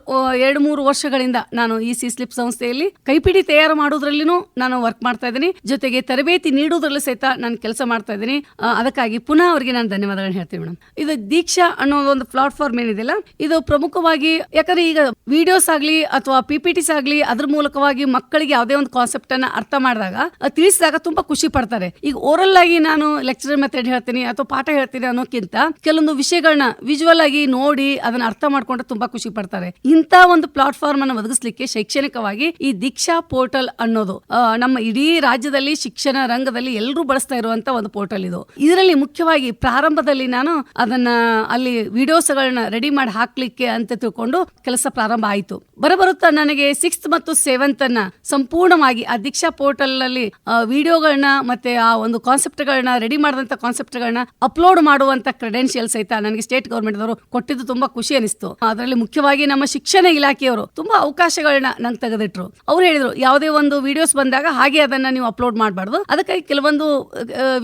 ಎರಡು ಮೂರು ವರ್ಷಗಳಿಂದ ನಾನು ಈ ಸಿ ಸ್ಲಿಪ್ ಸಂಸ್ಥೆಯಲ್ಲಿ ಕೈಪಿಡಿ ತಯಾರು ಮಾಡೋದ್ರಲ್ಲಿನೂ ನಾನು ವರ್ಕ್ ಮಾಡ್ತಾ ಇದ್ದೀನಿ. ಜೊತೆಗೆ ತರಬೇತಿ ನೀಡುವುದರಲ್ಲೂ ಸಹಿತ ನಾನು ಕೆಲಸ ಮಾಡ್ತಾ ಇದ್ದೀನಿ. ಅದಕ್ಕಾಗಿ ಪುನಃ ಅವರಿಗೆ ನಾನು ಧನ್ಯವಾದಗಳನ್ನ ಹೇಳ್ತೀನಿ ಮೇಡಮ್. ಇದು ದೀಕ್ಷಾ ಅನ್ನೋ ಒಂದು ಪ್ಲಾಟ್ಫಾರ್ಮ್ ಏನಿದೆಯಲ್ಲ, ಇದು ಪ್ರಮುಖವಾಗಿ, ಯಾಕಂದ್ರೆ ಈಗ ವಿಡಿಯೋಸ್ ಆಗ್ಲಿ ಅಥವಾ ಪಿ ಪಿ ಆಗ್ಲಿ ಅದ್ರ ಮೂಲಕವಾಗಿ ಮಕ್ಕಳಿಗೆ ಯಾವುದೇ ಒಂದು ಕಾನ್ಸೆಪ್ಟ್ ಅನ್ನ ಅರ್ಥ ಮಾಡಿದಾಗ ತಿಳಿಸಿದಾಗ ತುಂಬಾ ಖುಷಿ ಪಡ್ತಾರೆ. ಈಗ ಓರಲ್ ಆಗಿ ನಾನು ಲೆಕ್ಚರ್ ಮೆಥಡ್ ಹೇಳ್ತೀನಿ ಅಥವಾ ಪಾಠ ಹೇಳ್ತೀನಿ ಅನ್ನೋಕ್ಕಿಂತ ಕೆಲವೊಂದು ವಿಷಯಗಳನ್ನ ವಿಜುವಲ್ ಆಗಿ ನೋಡಿ ಅದನ್ನ ಅರ್ಥ ಮಾಡ್ಕೊಂಡ್ರೆ ತುಂಬಾ ಖುಷಿ ಪಡ್ತಾರೆ. ಇಂತ ಒಂದು ಪ್ಲಾಟ್ಫಾರ್ಮ್ ಅನ್ನು ಒದಗಿಸಲಿಕ್ಕೆ ಶೈಕ್ಷಣಿಕವಾಗಿ ಈ ದೀಕ್ಷಾ ಪೋರ್ಟಲ್ ಅನ್ನೋದು ನಮ್ಮ ಇಡೀ ರಾಜ್ಯದಲ್ಲಿ ಶಿಕ್ಷಣ ರಂಗದಲ್ಲಿ ಎಲ್ಲರೂ ಬಳಸ್ತಾ ಇರುವಂತ ಒಂದು ಪೋರ್ಟಲ್ ಇದು. ಇದರಲ್ಲಿ ಮುಖ್ಯವಾಗಿ ಪ್ರಾರಂಭದಲ್ಲಿ ನಾನು ಅದನ್ನ ಅಲ್ಲಿ ವಿಡಿಯೋಸ್ಗಳನ್ನ ರೆಡಿ ಮಾಡಿ ಹಾಕ್ಲಿಕ್ಕೆ ಅಂತ ತಿಳ್ಕೊಂಡು ಕೆಲಸ ಪ್ರಾರಂಭ ಆಯಿತು. ಬರಬರುತ್ತಾ ನನಗೆ ಸಿಕ್ಸ್ತ್ ಮತ್ತು ಸೆವೆಂತ್ ಅನ್ನ ಸಂಪೂರ್ಣವಾಗಿ ಆ ದೀಕ್ಷಾ ಪೋರ್ಟಲ್ ಅಲ್ಲಿ ವಿಡಿಯೋಗಳನ್ನ ಮತ್ತೆ ಆ ಒಂದು ಕಾನ್ಸೆಪ್ಟ್ ಗಳನ್ನ ರೆಡಿ ಮಾಡಿದಂತ ಕಾನ್ಸೆಪ್ಟ್ ಗಳನ್ನ ಅಪ್ಲೋಡ್ ಮಾಡುವಂತ ಕ್ರೆಡೆನ್ಶಿಯಲ್ ಸಹಿತ ನನಗೆ ಸ್ಟೇಟ್ ಗೌರ್ಮೆಂಟ್ ಅವರು ಕೊಟ್ಟಿದ್ದು ತುಂಬಾ ಖುಷಿ ಅನಿಸ್ತು. ಅದರಲ್ಲಿ ಮುಖ್ಯವಾಗಿ ನಮ್ಮ ಶಿಕ್ಷಣ ಇಲಾಖೆಯವರು ತುಂಬಾ ಅವಕಾಶಗಳನ್ನ ನಂಗೆ ತೆಗೆದಿಟ್ರು. ಅವ್ರು ಹೇಳಿದ್ರು, ಯಾವುದೇ ಒಂದು ವಿಡಿಯೋಸ್ ಬಂದಾಗ ಹಾಗೆ ಅದನ್ನ ನೀವು ಅಪ್ಲೋಡ್ ಮಾಡಬಾರ್ದು. ಅದಕ್ಕಾಗಿ ಕೆಲವೊಂದು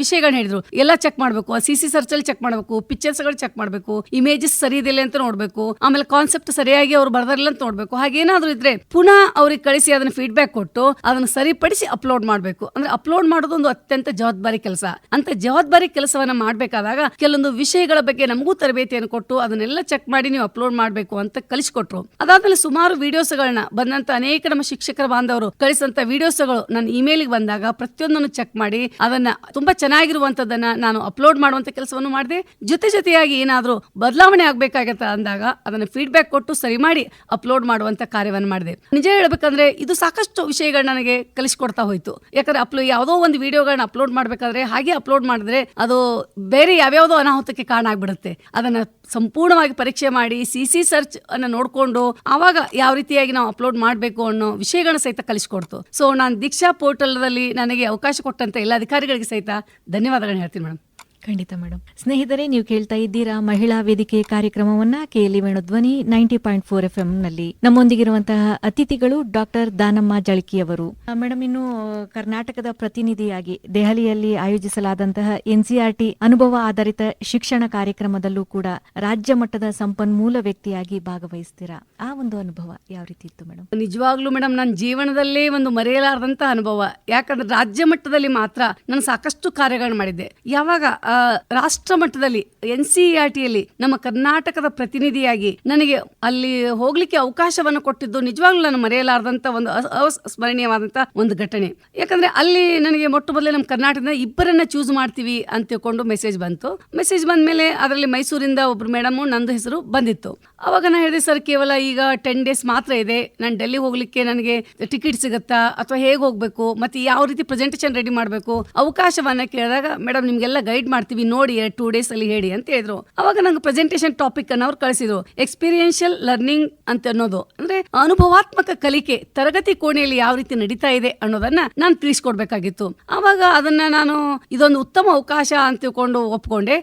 ವಿಷಯಗಳನ್ನ ಹೇಳಿದ್ರು. ಎಲ್ಲ ಚೆಕ್ ಮಾಡಬೇಕು ಸಿ ಸಿ ಸರ್ಚ್ ಅಲ್ಲಿ ಚೆಕ್ ಮಾಡಬೇಕು ಪಿಕ್ಚರ್ಸ್ಗಳು ಚೆಕ್ ಮಾಡಬೇಕು ಇಮೇಜಸ್ ಸರಿ ಇದೆಯಲ್ಲ ಅಂತ ನೋಡಬೇಕು, ಆಮೇಲೆ ಕಾನ್ಸೆಪ್ಟ್ ಸರಿಯಾಗಿ ಅವ್ರು ಬರ್ದಾರಿಲ್ಲ ಅಂತ ನೋಡ್ಬೇಕು. ಹಾಗೇನಾದ್ರೂ ಇದ್ರೆ ಪುನಃ ಅವ್ರಿಗೆ ಕಳಿಸಿ ಅದನ್ನ ಫೀಡ್ಬ್ಯಾಕ್ ಕೊಟ್ಟು ಅದನ್ನ ಸರಿಪಡಿಸಿ ಅಪ್ಲೋಡ್ ಮಾಡಬೇಕು. ಅಂದ್ರೆ ಅಪ್ಲೋಡ್ ಮಾಡೋದು ಒಂದು ಅತ್ಯಂತ ಜವಾಬ್ದಾರಿ ಕೆಲಸ. ಅಂತ ಜವಾಬ್ದಾರಿ ಕೆಲಸವನ್ನ ಮಾಡಬೇಕಾದಾಗ ಕೆಲವೊಂದು ವಿಷಯಗಳ ಬಗ್ಗೆ ನಮಗೂ ತರಬೇತಿಯನ್ನು ಕೊಟ್ಟು ಅದನ್ನೆಲ್ಲ ಚೆಕ್ ಮಾಡಿ ನೀವು ಅಪ್ಲೋಡ್ ಮಾಡಬೇಕು ಅಂತ ಕಲಿಸ್ಕೊಟ್ರು. ಅದಾದ್ಮೇಲೆ ಸುಮಾರು ವಿಡಿಯೋಸ್ಗಳನ್ನ ಬಂದಂತ ಅನೇಕ ನಮ್ಮ ಶಿಕ್ಷಕರ ಬಾಂಧವರು ಕಳಿಸಂತ ವಿಡಿಯೋಸ್ಗಳು ನನ್ನ ಇಮೇಲ್ಗೆ ಬಂದಾಗ ಪ್ರತಿಯೊಂದನ್ನು ಚೆಕ್ ಮಾಡಿ ಅದನ್ನ ತುಂಬಾ ಚೆನ್ನಾಗಿರುವಂತದನ್ನ ನಾನು ಅಪ್ಲೋಡ್ ಮಾಡುವಂತ ಕೆಲಸವನ್ನು ಮಾಡಿದೆ. ಜೊತೆ ಜೊತೆಯಾಗಿ ಏನಾದರೂ ಬದಲಾವಣೆ ಆಗ್ಬೇಕಾಗತ್ತ ಅಂದಾಗ ಅದನ್ನ ಫೀಡ್ಬ್ಯಾಕ್ ಕೊಟ್ಟು ಸರಿ ಮಾಡಿ ಅಪ್ಲೋಡ್ ಮಾಡುವಂತ ಕಾರ್ಯವನ್ನು ಮಾಡಿದೆ. ನಿಜ ಹೇಳಬೇಕಂದ್ರೆ ಇದು ಸಾಕಷ್ಟು ವಿಷಯಗಳು ನನಗೆ ಕಲಿಸ್ಕೊಡ್ತಾ ಹೋಯ್ತು. ಯಾಕಂದ್ರೆ ಅಪ್ಲೋ ಯಾವುದೋ ಒಂದು ವಿಡಿಯೋಗಳನ್ನ ಅಪ್ಲೋಡ್ ಮಾಡಬೇಕಾದ್ರೆ ಹಾಗೆ ಅಪ್ಲೋಡ್ ಮಾಡಿದ್ರೆ ಅದು ಬೇರೆ ಯಾವ್ಯಾವುದೋ ಅನಾಹುತಕ್ಕೆ ಕಾರಣ ಆಗ್ಬಿಡುತ್ತೆ. ಅದನ್ನ ಸಂಪೂರ್ಣವಾಗಿ ಪರೀಕ್ಷೆ ಮಾಡಿ ಸಿ ಸಿ ಸರ್ಚ್ ಅನ್ನ ನೋಡ್ಕೊಂಡು ಆವಾಗ ಯಾವ ರೀತಿಯಾಗಿ ನಾವು ಅಪ್ಲೋಡ್ ಮಾಡಬೇಕು ಅನ್ನೋ ವಿಷಯಗಳನ್ನ ಸಹಿತ ಕಲಿಸ್ಕೊಡ್ತು. ಸೊ ನಾನು ದೀಕ್ಷಾ ಪೋರ್ಟಲ್ದಲ್ಲಿ ನನಗೆ ಅವಕಾಶ ಕೊಟ್ಟಂತ ಎಲ್ಲ ಅಧಿಕಾರಿಗಳಿಗೆ ಸಹಿತ ಧನ್ಯವಾದಗಳನ್ನ ಹೇಳ್ತೀನಿ ಮೇಡಮ್ ಖಂಡಿತ ಮೇಡಮ್ ಸ್ನೇಹಿತರೆ, ನೀವು ಕೇಳ್ತಾ ಇದ್ದೀರಾ ಮಹಿಳಾ ವೇದಿಕೆ ಕಾರ್ಯಕ್ರಮವನ್ನ KLE Venudhwani ninety point four F M ನಲ್ಲಿ. ನಮ್ಮೊಂದಿಗಿರುವಂತಹ ಅತಿಥಿಗಳು ಡಾಕ್ಟರ್ ದಾನಮ್ಮ ಜಳಕಿ ಅವರು. ಮೇಡಮ್ ಇನ್ನು ಕರ್ನಾಟಕದ ಪ್ರತಿನಿಧಿಯಾಗಿ ದೆಹಲಿಯಲ್ಲಿ ಆಯೋಜಿಸಲಾದಂತಹ ಎನ್ಸಿಆರ್ಟಿ ಅನುಭವ ಆಧಾರಿತ ಶಿಕ್ಷಣ ಕಾರ್ಯಕ್ರಮದಲ್ಲೂ ಕೂಡ ರಾಜ್ಯ ಮಟ್ಟದ ಸಂಪನ್ಮೂಲ ವ್ಯಕ್ತಿಯಾಗಿ ಭಾಗವಹಿಸ್ತೀರಾ? ಆ ಒಂದು ಅನುಭವ ಯಾವ ರೀತಿ ಇತ್ತು ಮೇಡಮ್ ನಿಜವಾಗ್ಲೂ ಮೇಡಮ್ ನನ್ನ ಜೀವನದಲ್ಲೇ ಒಂದು ಮರೆಯಲಾರದಂತ ಅನುಭವ. ಯಾಕಂದ್ರೆ ರಾಜ್ಯ ಮಟ್ಟದಲ್ಲಿ ಮಾತ್ರ ನಾನು ಸಾಕಷ್ಟು ಕಾರ್ಯಗಳನ್ನು ಮಾಡಿದ್ದೆ. ಯಾವಾಗ ರಾಷ್ಟ್ರ ಮಟ್ಟದಲ್ಲಿ ಎನ್ ಸಿ ಟಿಯಲ್ಲಿ ನಮ್ಮ ಕರ್ನಾಟಕದ ಪ್ರತಿನಿಧಿಯಾಗಿ ನನಗೆ ಅಲ್ಲಿ ಹೋಗ್ಲಿಕ್ಕೆ ಅವಕಾಶವನ್ನು ಕೊಟ್ಟಿದ್ದು ನಿಜವಾಗ್ಲೂ ನಾನು ಮರೆಯಲಾರದಂತ ಒಂದು ಅಸ್ಮರಣೀಯವಾದಂತ ಒಂದು ಘಟನೆ. ಯಾಕಂದ್ರೆ ಅಲ್ಲಿ ನನಗೆ ಮೊಟ್ಟ ಮೊದಲೇ ನಮ್ಮ ಕರ್ನಾಟಕದ ಇಬ್ಬರನ್ನ ಚೂಸ್ ಮಾಡ್ತೀವಿ ಅಂತ ತಿಳ್ಕೊಂಡು ಮೆಸೇಜ್ ಬಂತು. ಮೆಸೇಜ್ ಬಂದ ಮೇಲೆ ಅದರಲ್ಲಿ ಮೈಸೂರಿಂದ ಒಬ್ರು ಮೇಡಮ್ ನಂದು ಹೆಸರು ಬಂದಿತ್ತು. ಅವಾಗ ನಾನು ಹೇಳಿದೆ, ಸರ್, ಕೇವಲ ಈಗ ಟೆನ್ ಡೇಸ್ ಮಾತ್ರ ಇದೆ. ನಾನು ಡೆಲ್ಲಿ ಹೋಗ್ಲಿಕ್ಕೆ ನನಗೆ ಟಿಕೆಟ್ ಸಿಗುತ್ತಾ? ಅಥವಾ ಹೇಗೆ ಹೋಗ್ಬೇಕು? ಮತ್ತೆ ಯಾವ ರೀತಿ ಪ್ರೆಸೆಂಟೇಷನ್ ರೆಡಿ ಮಾಡಬೇಕು? ಅವಕಾಶವನ್ನ ಕೇಳಿದಾಗ ಮೇಡಮ್ ನಿಮ್ಗೆಲ್ಲ ಗೈಡ್ ಮಾಡ್ತೀವಿ ನೋಡಿ ಟೂ ಡೇಸ್ ಅಲ್ಲಿ ಹೇಳಿ ಅಂತ ಹೇಳಿದ್ರು. ಅವಾಗ ನಂಗೆ ಪ್ರೆಸೆಂಟೇಷನ್ ಟಾಪಿಕ್ ಅನ್ನ ಅವ್ರು ಕಳಿಸಿದ್ರು. ಎಕ್ಸ್ಪೀರಿಯನ್ಷಿಯಲ್ ಲರ್ನಿಂಗ್ ಅಂತ ಅನ್ನೋದು. ಅಂದ್ರೆ ಅನುಭವಾತ್ಮಕ ಕಲಿಕೆ, ತರಗತಿ ಕೋಣೆಯಲ್ಲಿ ಯಾವ ರೀತಿ ನಡೀತಾ ಇದೆ ಅನ್ನೋದನ್ನ ನಾನು ತಿಳಿಸ್ಕೊಡ್ಬೇಕಾಗಿತ್ತು. ಅವಾಗ ಅದನ್ನ ನಾನು ಇದೊಂದು ಉತ್ತಮ ಅವಕಾಶ ಅಂತ ತಿಳ್ಕೊಂಡು ಒಪ್ಕೊಂಡೆ.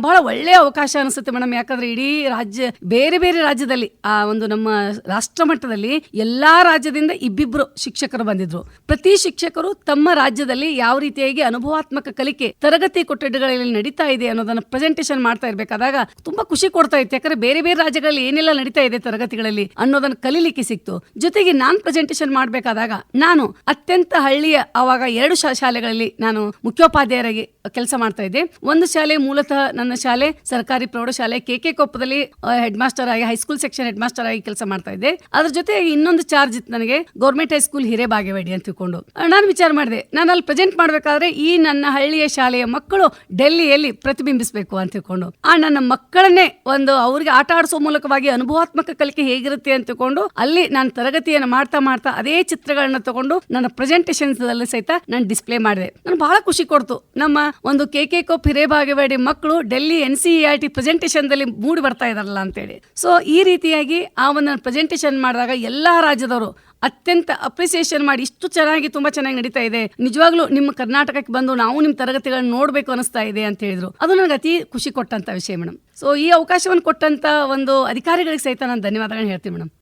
ಬಹಳ ಒಳ್ಳೆಯ ಅವಕಾಶ ಅನಿಸುತ್ತೆ ಮೇಡಮ್. ಯಾಕಂದ್ರೆ ಇಡೀ ರಾಜ್ಯ, ಬೇರೆ ಬೇರೆ ರಾಜ್ಯದಲ್ಲಿ, ಆ ಒಂದು ನಮ್ಮ ರಾಷ್ಟ್ರ ಮಟ್ಟದಲ್ಲಿ ಎಲ್ಲಾ ರಾಜ್ಯದಿಂದ ಇಬ್ಬಿಬ್ರು ಶಿಕ್ಷಕರು ಬಂದಿದ್ರು. ಪ್ರತಿ ಶಿಕ್ಷಕರು ತಮ್ಮ ರಾಜ್ಯದಲ್ಲಿ ಯಾವ ರೀತಿಯಾಗಿ ಅನುಭವಾತ್ಮಕ ಕಲಿಕೆ, ತರಗತಿ ಕೊಠಡಿಗಳ ರಾಜ್ಯಗಳಲ್ಲಿ ನಡೀತಾ ಇದೆ ಅನ್ನೋದನ್ನ ಪ್ರೆಸೆಂಟೇಷನ್ ಮಾಡ್ತಾ ಇರ್ಬೇಕಾದಾಗ ತುಂಬಾ ಖುಷಿ ಕೊಡ್ತಾ ಇತ್ತು. ಯಾಕಂದ್ರೆ ಬೇರೆ ಬೇರೆ ರಾಜ್ಯಗಳಲ್ಲಿ ಏನೆಲ್ಲ ನಡೀತಾ ಇದೆ ತರಗತಿಗಳಲ್ಲಿ ಅನ್ನೋದನ್ನ ಕಲೀಲಿಕ್ಕೆ ಸಿಕ್ತು. ಜೊತೆಗೆ ನಾನ್ ಪ್ರೆಸೆಂಟೇಷನ್ ಮಾಡ್ಬೇಕಾದಾಗ ನಾನು ಅತ್ಯಂತ ಹಳ್ಳಿಯ ಅವಾಗ ಎರಡು ಶಾಲೆಗಳಲ್ಲಿ ನಾನು ಮುಖ್ಯೋಪಾಧ್ಯಾಯರಾಗಿ ಕೆಲಸ ಮಾಡ್ತಾ ಇದ್ದೆ. ಒಂದು ಶಾಲೆ ಮೂಲತಃ ನನ್ನ ಶಾಲೆ ಸರ್ಕಾರಿ ಪ್ರೌಢಶಾಲೆ ಕೆ ಕೆ ಕೊಪ್ಪದಲ್ಲಿ ಹೆಡ್ ಮಾಸ್ಟರ್ ಆಗಿ high school section head master ಆಗಿ ಕೆಲಸ ಮಾಡ್ತಾ ಇದ್ದೆ. ಅದ್ರ ಜೊತೆ ಇನ್ನೊಂದು ಚಾರ್ಜ್ ಇತ್ತು ನನಗೆ ಗೌರ್ಮೆಂಟ್ ಹೈಸ್ಕೂಲ್ ಹಿರೇಬಾಗೇವಾಡಿ ಅಂತ ತಿಳ್ಕೊಂಡು. ನಾನು ವಿಚಾರ ಮಾಡಿದೆ. ನಾನು ಅಲ್ಲಿ ಪ್ರೆಸೆಂಟ್ ಮಾಡಬೇಕಾದ್ರೆ ಈ ನನ್ನ ಹಳ್ಳಿಯ ಶಾಲೆಯ ಮಕ್ಕಳು ಡೆಲ್ಲಿಯಲ್ಲಿ ಪ್ರತಿಬಿಂಬಿಸಬೇಕು ಅಂತ ತಿಳ್ಕೊಂಡು, ಆ ನನ್ನ ಮಕ್ಕಳನ್ನೇ ಒಂದು ಅವರಿಗೆ ಆಟ ಆಡಿಸುವ ಮೂಲಕವಾಗಿ ಅನುಭವಾತ್ಮಕ ಕಲಿಕೆ ಹೇಗಿರುತ್ತೆ ಅಂತ ತಿಳ್ಕೊಂಡು, ಅಲ್ಲಿ ನಾನು ತರಗತಿಯನ್ನು ಮಾಡ್ತಾ ಮಾಡ್ತಾ ಅದೇ ಚಿತ್ರಗಳನ್ನ ತಗೊಂಡು ನನ್ನ ಪ್ರೆಸೆಂಟೇಷನ್ಸ್ ಸಹಿತ ನಾನು ಡಿಸ್ಪ್ಲೇ ಮಾಡಿದೆ. ನಾನು ಬಹಳ ಖುಷಿ ಕೊಡ್ತು. ನಮ್ಮ ಒಂದು ಕೆ ಕೆ ಕೋಪ್ ಹಿರೇಬಾಗೇವಾಡಿ ಮಕ್ಕಳು Delhi N C R T presentation ಮೂಡಿ ಬರ್ತಾ ಇದಾರಲ್ಲ ಅಂತೇಳಿ. ಸೊ, ಈ ರೀತಿಯಾಗಿ ಆ ಒಂದು ಪ್ರೆಸೆಂಟೇಷನ್ ಮಾಡಿದಾಗ ಎಲ್ಲಾ ರಾಜ್ಯದವರು ಅತ್ಯಂತ ಅಪ್ರಿಸಿಯೇಷನ್ ಮಾಡಿ ಇಷ್ಟು ಚೆನ್ನಾಗಿ ತುಂಬಾ ಚೆನ್ನಾಗಿ ನಡೀತಾ ಇದೆ. ನಿಜವಾಗ್ಲೂ ನಿಮ್ಮ ಕರ್ನಾಟಕಕ್ಕೆ ಬಂದು ನಾವು ನಿಮ್ಮ ತರಗತಿಗಳನ್ನ ನೋಡ್ಬೇಕು ಅನಿಸ್ತಾ ಇದೆ ಅಂತ ಹೇಳಿದ್ರು. ಅದು ನನಗೆ ಅತಿ ಖುಷಿ ಕೊಟ್ಟಂತ ವಿಷಯ ಮೇಡಮ್ ಸೊ ಈ ಅವಕಾಶವನ್ನು ಕೊಟ್ಟಂತ ಒಂದು ಅಧಿಕಾರಿಗಳಿಗೆ ಸಹಿತ ನಾನು ಧನ್ಯವಾದಗಳನ್ನ ಹೇಳ್ತೀನಿ ಮೇಡಮ್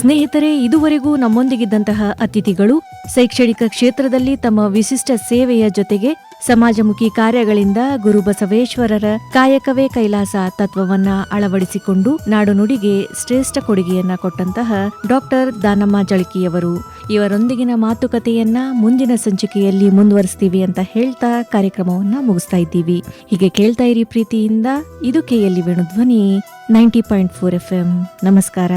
ಸ್ನೇಹಿತರೆ, ಇದುವರೆಗೂ ನಮ್ಮೊಂದಿಗಿದ್ದಂತಹ ಅತಿಥಿಗಳು ಶೈಕ್ಷಣಿಕ ಕ್ಷೇತ್ರದಲ್ಲಿ ತಮ್ಮ ವಿಶಿಷ್ಟ ಸೇವೆಯ ಜೊತೆಗೆ ಸಮಾಜಮುಖಿ ಕಾರ್ಯಗಳಿಂದ ಗುರುಬಸವೇಶ್ವರರ ಕಾಯಕವೇ ಕೈಲಾಸ ತತ್ವವನ್ನ ಅಳವಡಿಸಿಕೊಂಡು ನಾಡುನುಡಿಗೆ ಶ್ರೇಷ್ಠ ಕೊಡುಗೆಯನ್ನ ಕೊಟ್ಟಂತಹ ಡಾಕ್ಟರ್ ದಾನಮ್ಮ ಜಳಕಿಯವರು. ಇವರೊಂದಿಗಿನ ಮಾತುಕತೆಯನ್ನ ಮುಂದಿನ ಸಂಚಿಕೆಯಲ್ಲಿ ಮುಂದುವರಿಸ್ತೀವಿ ಅಂತ ಹೇಳ್ತಾ ಕಾರ್ಯಕ್ರಮವನ್ನ ಮುಗಿಸ್ತಾ ಇದ್ದೀವಿ. ಹೀಗೆ ಕೇಳ್ತಾ ಇರಿ ಪ್ರೀತಿಯಿಂದ, ಇದು ಕೆಯಲ್ಲಿ Venudhwani, ninety point four F M. ನಮಸ್ಕಾರ.